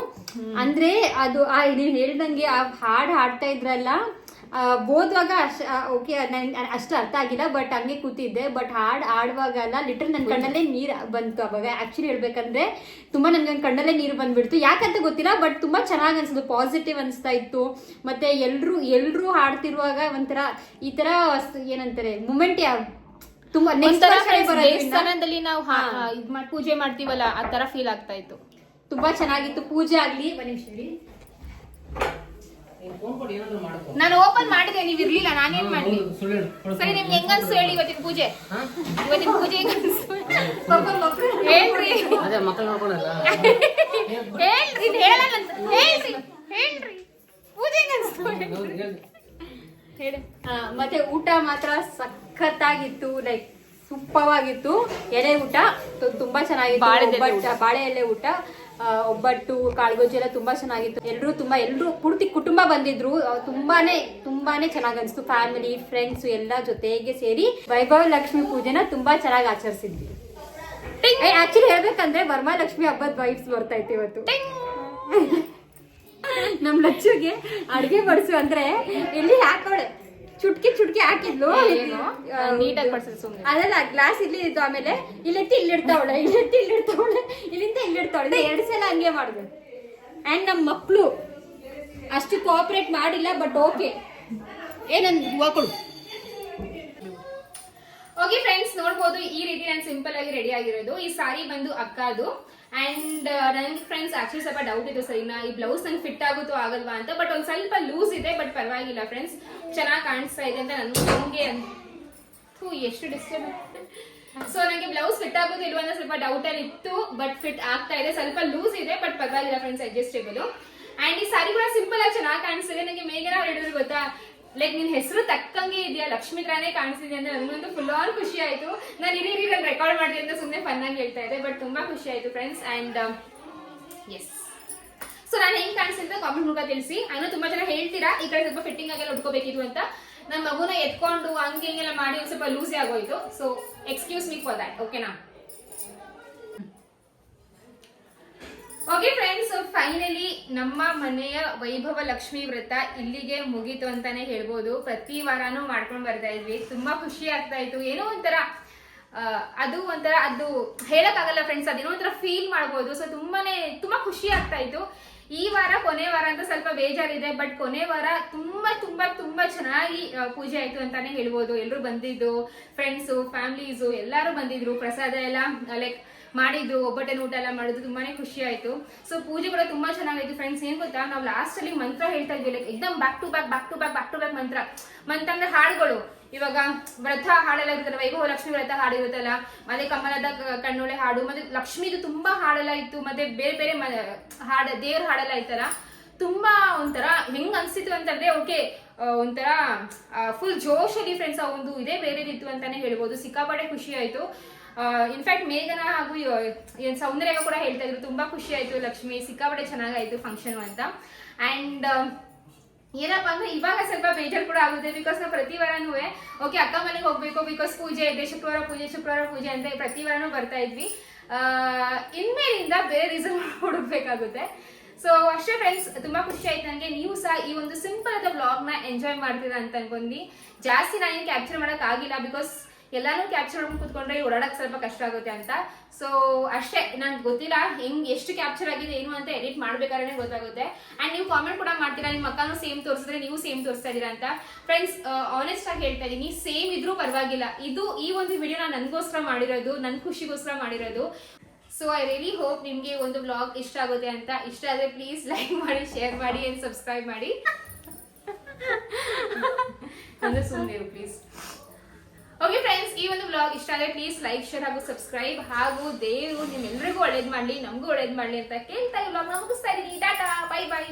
ಅಂದ್ರೆ ಅದು ಆ ನೀವು ಹೇಳ್ದಂಗೆ ಆ ಹಾಡ್ ಹಾಡ್ತಾ ಇದ್ರಲ್ಲ ಓದುವಾಗ ಅಷ್ಟ ಓಕೆ ಅಷ್ಟು ಅರ್ಥ ಆಗಿಲ್ಲ ಬಟ್ ಹಂಗೆ ಕೂತಿದ್ದೆ ಬಟ್ ಹಾಡ್ ಆಡುವಾಗ ಅಲ್ಲ ಲಿಟರ್ ನನ್ನ ಕಣ್ಣಲ್ಲೇ ನೀರು ಬಂತು ಅವಾಗ. ಆಕ್ಚುಲಿ ಹೇಳ್ಬೇಕಂದ್ರೆ ತುಂಬಾ ನನ್ಗೆ ಕಣ್ಣಲ್ಲೇ ನೀರು ಬಂದ್ಬಿಡ್ತು. ಯಾಕಂತ ಗೊತ್ತಿಲ್ಲ ಬಟ್ ತುಂಬಾ ಚೆನ್ನಾಗಿ ಅನ್ಸಿದ್ದು ಪಾಸಿಟಿವ್ ಅನಿಸ್ತಾ ಇತ್ತು. ಮತ್ತೆ ಎಲ್ರು ಎಲ್ರು ಹಾಡ್ತಿರುವಾಗ ಒಂಥರ ಈ ತರ ಏನಂತಾರೆ ಮೂಮೆಂಟ್ ಯಾವ ತುಂಬಾ ದೇವಸ್ಥಾನದಲ್ಲಿ ನಾವು ಪೂಜೆ ಮಾಡ್ತೀವಲ್ಲ ಆ ತರ ಫೀಲ್ ಆಗ್ತಾ ಇತ್ತು. ತುಂಬಾ ಚೆನ್ನಾಗಿತ್ತು. ಪೂಜೆ ಆಗ್ಲಿ. ಒಂದ್ ನಿಮಿಷ ಇರಿ. ನಾನು ಓಪನ್ ಮಾಡಿದೆ ನೀವ್ ಇರ್ಲಿಲ್ಲ ನಾನೇನ್ ಮಾಡ್ಲಿ? ಸರಿ ನಿಮ್ಗೆ ಹೆಂಗ್ ಹೇಳಿ ಇವತ್ತಿನ ಪೂಜೆ? ಇವತ್ತಿನ ಪೂಜೆ ಹೆಂಗ್ ಹೇಳ್ರಿ. ಅದೇ ಮಕ್ಕಳು ನೋಡ್ಕೊಳಲ್ಲ. ಹೇಳ್ರಿ ಹೇಳ್ರಿ ಹೇಳ್ರಿ ಪೂಜೆ ಹೇಳಿ. ಮತ್ತೆ ಊಟ ಮಾತ್ರ ಸಖತ್ತಾಗಿತ್ತು ಲೈಕ್ ಸೂಪವಾಗಿತ್ತು. ಎಲೆ ಊಟ ತುಂಬಾ ಚೆನ್ನಾಗಿತ್ತು. ಬಾಳೆ ಎಲೆ ಊಟ. ಒಬ್ಬಟ್ಟು ಕಾಳ್ಗೊಜ್ಜು ಎಲ್ಲ ತುಂಬಾ ಚೆನ್ನಾಗಿತ್ತು. ಎಲ್ರು ತುಂಬಾ ಎಲ್ರು ಪೂರ್ತಿ ಕುಟುಂಬ ಬಂದಿದ್ರು. ತುಂಬಾನೇ ತುಂಬಾನೇ ಚೆನ್ನಾಗಿ ಅನಿಸ್ತು ಫ್ಯಾಮಿಲಿ ಫ್ರೆಂಡ್ಸ್ ಎಲ್ಲ ಜೊತೆಗೆ ಸೇರಿ ವೈಭವ ಲಕ್ಷ್ಮಿ ಪೂಜೆನ ತುಂಬಾ ಚೆನ್ನಾಗಿ ಆಚರಿಸಿದ್ವಿ. ಆಕ್ಚುಲಿ ಹೇಳ್ಬೇಕಂದ್ರೆ ವರಮಹಾಲಕ್ಷ್ಮಿ ಹಬ್ಬದ ವೈಬ್ಸ್ ಬರ್ತಾ ಇತ್ತು ಇವತ್ತು. ನಮ್ ಲಕ್ಷ್ಮಿಗೆ ಅಡ್ಗೆ ಬಡಿಸು ಅಂದ್ರೆ ಇಲ್ಲಿ ಹಾಕೋಳೆ. ಚುಟ್ಕಿ ಚುಟ್ಕಿ ಹಾಕಿದ್ಲು? ನೀಟಾಗಿ ಬಡ್ಸಿದ್ರು. ಅದಲ್ಲ ಗ್ಲಾಸ್ ಇಲ್ಲಿ ಇತ್ತು ಆಮೇಲೆ ಇಲ್ಲೆತ್ತಿ ಇಲ್ಲಿಡ್ತಾವಳೆ ಇಲ್ಲೆತ್ತಿ ಇಲ್ಲಿಡ್ತಾವಳೆ ಇಲ್ಲಿಂದ ಇಲ್ಲಿ ಇಡ್ತಾವಳೆ. ಎರಡು ಸಲ ಹಂಗೆ ಮಾಡಿದೆ ಅಂಡ್ ನಮ್ಮ ಮಕ್ಕಳು ಅಷ್ಟು ಕೋಆಪರೇಟ್ ಮಾಡಿಲ್ಲ ಬಟ್ ಓಕೆ ಏನಂದ್ ಹೂವ ಕೊಡು. ಓಕೆ ಫ್ರೆಂಡ್ಸ್ ನೋಡ್ಬೋದು ಈ ರೀತಿ ನಾನು ಸಿಂಪಲ್ ಆಗಿ ರೆಡಿ ಆಗಿರೋದು. ಈ ಸಾರಿ ಬಂದು ಅಕ್ಕದು. ಅಂಡ್ ನನ್ನ ಫ್ರೆಂಡ್ಸ್ ಆಕ್ಚುಲಿ ಸ್ವಲ್ಪ ಡೌಟ್ ಇತ್ತು ಸರಿನಾ ಈ ಬ್ಲೌಸ್ ನಂಗೆ ಫಿಟ್ ಆಗುತ್ತೋ ಆಗಲ್ವಾ ಅಂತ. ಬಟ್ ಒಂದು ಸ್ವಲ್ಪ ಲೂಸ್ ಇದೆ ಬಟ್ ಪರವಾಗಿಲ್ಲ ಫ್ರೆಂಡ್ಸ್ ಚೆನ್ನಾಗಿ ಕಾಣಿಸ್ತಾ ಇದೆ ಅಂತ ನನಗೆ ನನಗೆ ಥೂ, ಎಷ್ಟು ಡಿಸ್ಟರ್ಬ್ ಸೊ ನನಗೆ ಬ್ಲೌಸ್ ಫಿಟ್ ಆಗೋದಿಲ್ವ ಅಂತ ಸ್ವಲ್ಪ ಡೌಟ್ ಅಲ್ಲಿ ಇತ್ತು ಬಟ್ ಫಿಟ್ ಆಗ್ತಾ ಇದೆ. ಸ್ವಲ್ಪ ಲೂಸ್ ಇದೆ ಬಟ್ ಪರವಾಗಿಲ್ಲ ಫ್ರೆಂಡ್ಸ್ ಅಡ್ಜಸ್ಟೇಬಲ್ ಆ್ಯಂಡ್ ಈ ಸಾರಿ ಕೂಡ ಸಿಂಪಲ್ ಆಗಿ ಚೆನ್ನಾಗಿ ಕಾಣಿಸ್ತಿದೆ. ನನಗೆ ಮೇಘನ ಅವ್ರು ಹೇಳಿದ್ರು ಗೊತ್ತಾ? ಲೈಕ್ ನಿನ್ ಹೆಸರು ತಕ್ಕಂಗೆ ಇದೆಯಾ? ಲಕ್ಷ್ಮಿ ತರಾನೇ ಕಾಣಿಸ್ತಿದೆ ಅಂದ್ರೆ ನನಗಂತೂ ಫುಲ್ ಆಲ್ ಖುಷಿ ಆಯ್ತು. ನಾನು ಇಲ್ಲಿ ನಾನು ರೆಕಾರ್ಡ್ ಮಾಡಿದೆ ಅಂತ ಸುಮ್ಮನೆ ಫನ್ನಾಗಿ ಹೇಳ್ತಾ ಇದ್ದೆ ಬಟ್ ತುಂಬಾ ಖುಷಿ ಆಯ್ತು ಫ್ರೆಂಡ್ಸ್ ಅಂಡ್ ಎಸ್ ಸೊ ನಾನು ಹೆಂಗೆ ಕಾಣಿಸ್ತಿದ್ದೆ ಕಾಮೆಂಟ್ ಮೂಲಕ ತಿಳಿಸಿ. ನಾನು ತುಂಬಾ ಜನ ಹೇಳ್ತೀರಾ, ಈ ಕಡೆ ಸ್ವಲ್ಪ ಫಿಟ್ಟಿಂಗ್ ಆಗಿ ಉಟ್ಕೋಬೇಕಿತ್ತು ಅಂತ. ನನ್ನ ಮಗುನ ಎತ್ಕೊಂಡು ಹಂಗೆ ಹಿಂಗೆಲ್ಲ ಮಾಡಿ ಸ್ವಲ್ಪ ಲೂಸಿ ಆಗೋಯ್ತು. So excuse me for that ಓಕೆನಾ ಓಕೆ ಫ್ರೆಂಡ್ಸ್ ಫೈನಲಿ ನಮ್ಮ ಮನೆಯ ವೈಭವ ಲಕ್ಷ್ಮಿ ವ್ರತ ಇಲ್ಲಿಗೆ ಮುಗೀತು ಅಂತಾನೆ ಹೇಳ್ಬೋದು. ಪ್ರತಿ ವಾರಾನು ಮಾಡ್ಕೊಂಡು ಬರ್ತಾ ಇದ್ವಿ. ತುಂಬಾ ಖುಷಿ ಆಗ್ತಾ ಇತ್ತು. ಏನೋ ಒಂಥರ ಅದು ಒಂಥರ, ಅದು ಹೇಳಕ್ಕಾಗಲ್ಲ ಫ್ರೆಂಡ್ಸ್ ಅದೇನೋ ಒಂಥರ ಫೀಲ್ ಮಾಡ್ಬೋದು. ಸೊ ತುಂಬಾನೇ, ತುಂಬಾ ಖುಷಿ ಆಗ್ತಾ ಇತ್ತು. ಈ ವಾರ, ಕೊನೆ ವಾರ ಅಂತ ಸ್ವಲ್ಪ ಬೇಜಾರಿದೆ ಬಟ್ ಕೊನೆ ವಾರ ತುಂಬಾ ತುಂಬಾ ತುಂಬಾ ಚೆನ್ನಾಗಿ ಪೂಜೆ ಆಯ್ತು ಅಂತಾನೆ ಹೇಳ್ಬೋದು. ಎಲ್ಲರೂ ಬಂದಿದ್ದು ಫ್ರೆಂಡ್ಸು ಫ್ಯಾಮಿಲೀಸು ಎಲ್ಲರೂ ಬಂದಿದ್ರು, ಪ್ರಸಾದ ಎಲ್ಲ ಲೈಕ್ ಮಾಡಿದ್ರು ಒಬ್ಬಟ್ಟಿನ ಊಟ ಎಲ್ಲ ಮಾಡಿದ್ರು ತುಂಬಾನೇ ಖುಷಿ ಆಯ್ತು. ಸೊ ಪೂಜೆ ಕೂಡ ತುಂಬಾ ಚೆನ್ನಾಗಿತ್ತು ಫ್ರೆಂಡ್ಸ್ ಏನ್ ಗೊತ್ತಾ? ನಾವು ಲಾಸ್ಟ್ ಅಲ್ಲಿ ಮಂತ್ರ ಹೇಳ್ತಾ ಇದ್ವಿ ಲೈಕ್ ಎಕ್ದಮ್ back to back back to back back to back ಮಂತ್ರ. ಮಂತ್ರ ಅಂದ್ರೆ ಹಾಡುಗಳು. ಇವಾಗ ವ್ರತ ಹಾಡೆಲ್ಲ ಇರುತ್ತಲ್ಲ ವೈಭವ ಲಕ್ಷ್ಮಿ ವ್ರತ ಹಾಡಿರುತ್ತಲ್ಲ ಮತ್ತೆ ಕಮಲದ ಕಣ್ಣೊಳೆ ಹಾಡು, ಮತ್ತೆ ಲಕ್ಷ್ಮಿದು ತುಂಬಾ ಹಾಡೆಲ್ಲ ಇತ್ತು ಮತ್ತೆ ಬೇರೆ ಬೇರೆ ಹಾಡ, ದೇವ್ರ ಹಾಡೆಲ್ಲ ಇತ್ತಲ್ಲ ತುಂಬಾ ಒಂಥರ ಹೆಂಗ್ ಅನ್ಸಿತ್ತು ಅಂತಂದ್ರೆ, ಓಕೆ ಒಂಥರ ಫುಲ್ ಜೋಶಲ್ಲಿ ಫ್ರೆಂಡ್ಸ್ ಆ, ಒಂದು ಇದೇ ಇತ್ತು ಅಂತಾನೆ ಹೇಳ್ಬೋದು. ಸಿಕ್ಕಾಪಟ್ಟೆ ಖುಷಿ ಆಯ್ತು. ಇನ್ಫ್ಯಾಕ್ಟ್ ಮೇಘನ ಹಾಗೂ ಏನ್ ಸೌಂದರ್ಯ ಕೂಡ ಹೇಳ್ತಾ ಇದ್ರು. ತುಂಬಾ ಖುಷಿ ಆಯ್ತು ಲಕ್ಷ್ಮಿ, ಸಿಕ್ಕಾಪಟ್ಟೆ ಚೆನ್ನಾಗಾಯ್ತು ಫಂಕ್ಷನ್ ಅಂತ. ಅಂಡ್ ಏನಪ್ಪ ಅಂದ್ರೆ ಇವಾಗ ಸ್ವಲ್ಪ ಬೇಜಾರು ಕೂಡ ಆಗುತ್ತೆ ಬಿಕಾಸ್ ನಾವು ಪ್ರತಿ ವಾರನೂ ಓಕೆ ಅಕ್ಕ ಮನೆಗೆ ಹೋಗ್ಬೇಕು ಬಿಕಾಸ್ ಪೂಜೆ, ಇದೆ ಶುಕ್ರವಾರ ಪೂಜೆ ಶುಕ್ರವಾರ ಪೂಜೆ ಅಂತ ಪ್ರತಿ ವಾರನೂ ಬರ್ತಾ ಇದ್ವಿ. ಇನ್ಮೇಲಿಂದ ಬೇರೆ ರೀಸನ್ ಹುಡುಕ್ಬೇಕಾಗುತ್ತೆ. ಸೊ ಅಷ್ಟೇ ಫ್ರೆಂಡ್ಸ್ ತುಂಬಾ ಖುಷಿ ಆಯ್ತು ನನಗೆ. ನೀವು ಸಹ ಈ ಒಂದು ಸಿಂಪಲ್ ಆದ ಬ್ಲಾಗ್ನ ಎಂಜಾಯ್ ಮಾಡ್ತೀರಾ ಅಂತ ಅನ್ಕೊಂಡಿ ಜಾಸ್ತಿ ನಾನು ಕ್ಯಾಪ್ಚರ್ ಮಾಡೋಕ್ಕಾಗಿಲ್ಲ ಬಿಕಾಸ್ ಎಲ್ಲಾನು ಕ್ಯಾಪ್ಚರ್ ಮಾಡ್ಕೊಂಡು ಕುತ್ಕೊಂಡ್ರೆ ಓಡಾಡಕ್ ಸ್ವಲ್ಪ ಕಷ್ಟ ಆಗುತ್ತೆ ಅಂತ. ಸೊ ಅಷ್ಟೇ ನನ್ಗೆ ಗೊತ್ತಿಲ್ಲ ಹೆಂಗ್ ಎಷ್ಟು ಕ್ಯಾಪ್ಚರ್ ಆಗಿದೆ, ಏನು ಅಂತ ಎಡಿಟ್ ಮಾಡ್ಬೇಕಾದ್ರೆ ಗೊತ್ತಾಗುತ್ತೆ. ಅಂಡ್ ನೀವು ಕಾಮೆಂಟ್ ಕೂಡ ಮಾಡ್ತೀರಾ, ನಿಮ್ಮ ಅಕ್ಕನೂ ಸೇಮ್ ತೋರಿಸಿದ್ರೆ ನೀವು ಸೇಮ್ ತೋರಿಸ್ತಾ ಇದೀರಾ ಅಂತ. ಫ್ರೆಂಡ್ಸ್ ಆನೆಸ್ಟ್ ಆಗಿ ಹೇಳ್ತಾ ಇದೀನಿ ಸೇಮ್ ಇದ್ರೂ ಪರವಾಗಿಲ್ಲ. ಇದು ಈ ಒಂದು ವಿಡಿಯೋ ನಾನು ನನಗೋಸ್ಕರ ಮಾಡಿರೋದು ನನ್ನ ಖುಷಿಗೋಸ್ಕರ ಮಾಡಿರೋದು. ಸೊ ಐ ರಿಯಲಿ ಹೋಪ್ ನಿಮಗೆ ಒಂದು ಬ್ಲಾಗ್ ಇಷ್ಟ ಆಗುತ್ತೆ ಅಂತ. ಇಷ್ಟ ಆದರೆ ಪ್ಲೀಸ್ ಲೈಕ್ ಮಾಡಿ ಶೇರ್ ಮಾಡಿ ಅಂಡ್ ಸಬ್ಸ್ಕ್ರೈಬ್ ಮಾಡಿ. ಅಂದರೆ ಸುಮ್ಮನೆ ಪ್ಲೀಸ್ ಓಕೆ ಫ್ರೆಂಡ್ಸ್ ಈ ಒಂದು ಬ್ಲಾಗ್ ಇಷ್ಟ ಆದರೆ ಪ್ಲೀಸ್ ಲೈಕ್ ಶೇರ್ ಹಾಗೂ ಸಬ್ಸ್ಕ್ರೈಬ್ ಹಾಗೂ ದೇವರು ನಿಮ್ಮೆಲ್ಲರಿಗೂ ಒಳ್ಳೇದು ಮಾಡ್ಲಿ, ನಮಗೂ ಒಳ್ಳೇದು ಮಾಡ್ಲಿ ಅಂತ ಕೇಳ್ತಾ ಈ ಬ್ಲಾಗ್ ಮುಗಿಸ್ತಾ ಇದ್ದೀನಿ. Tata bye bye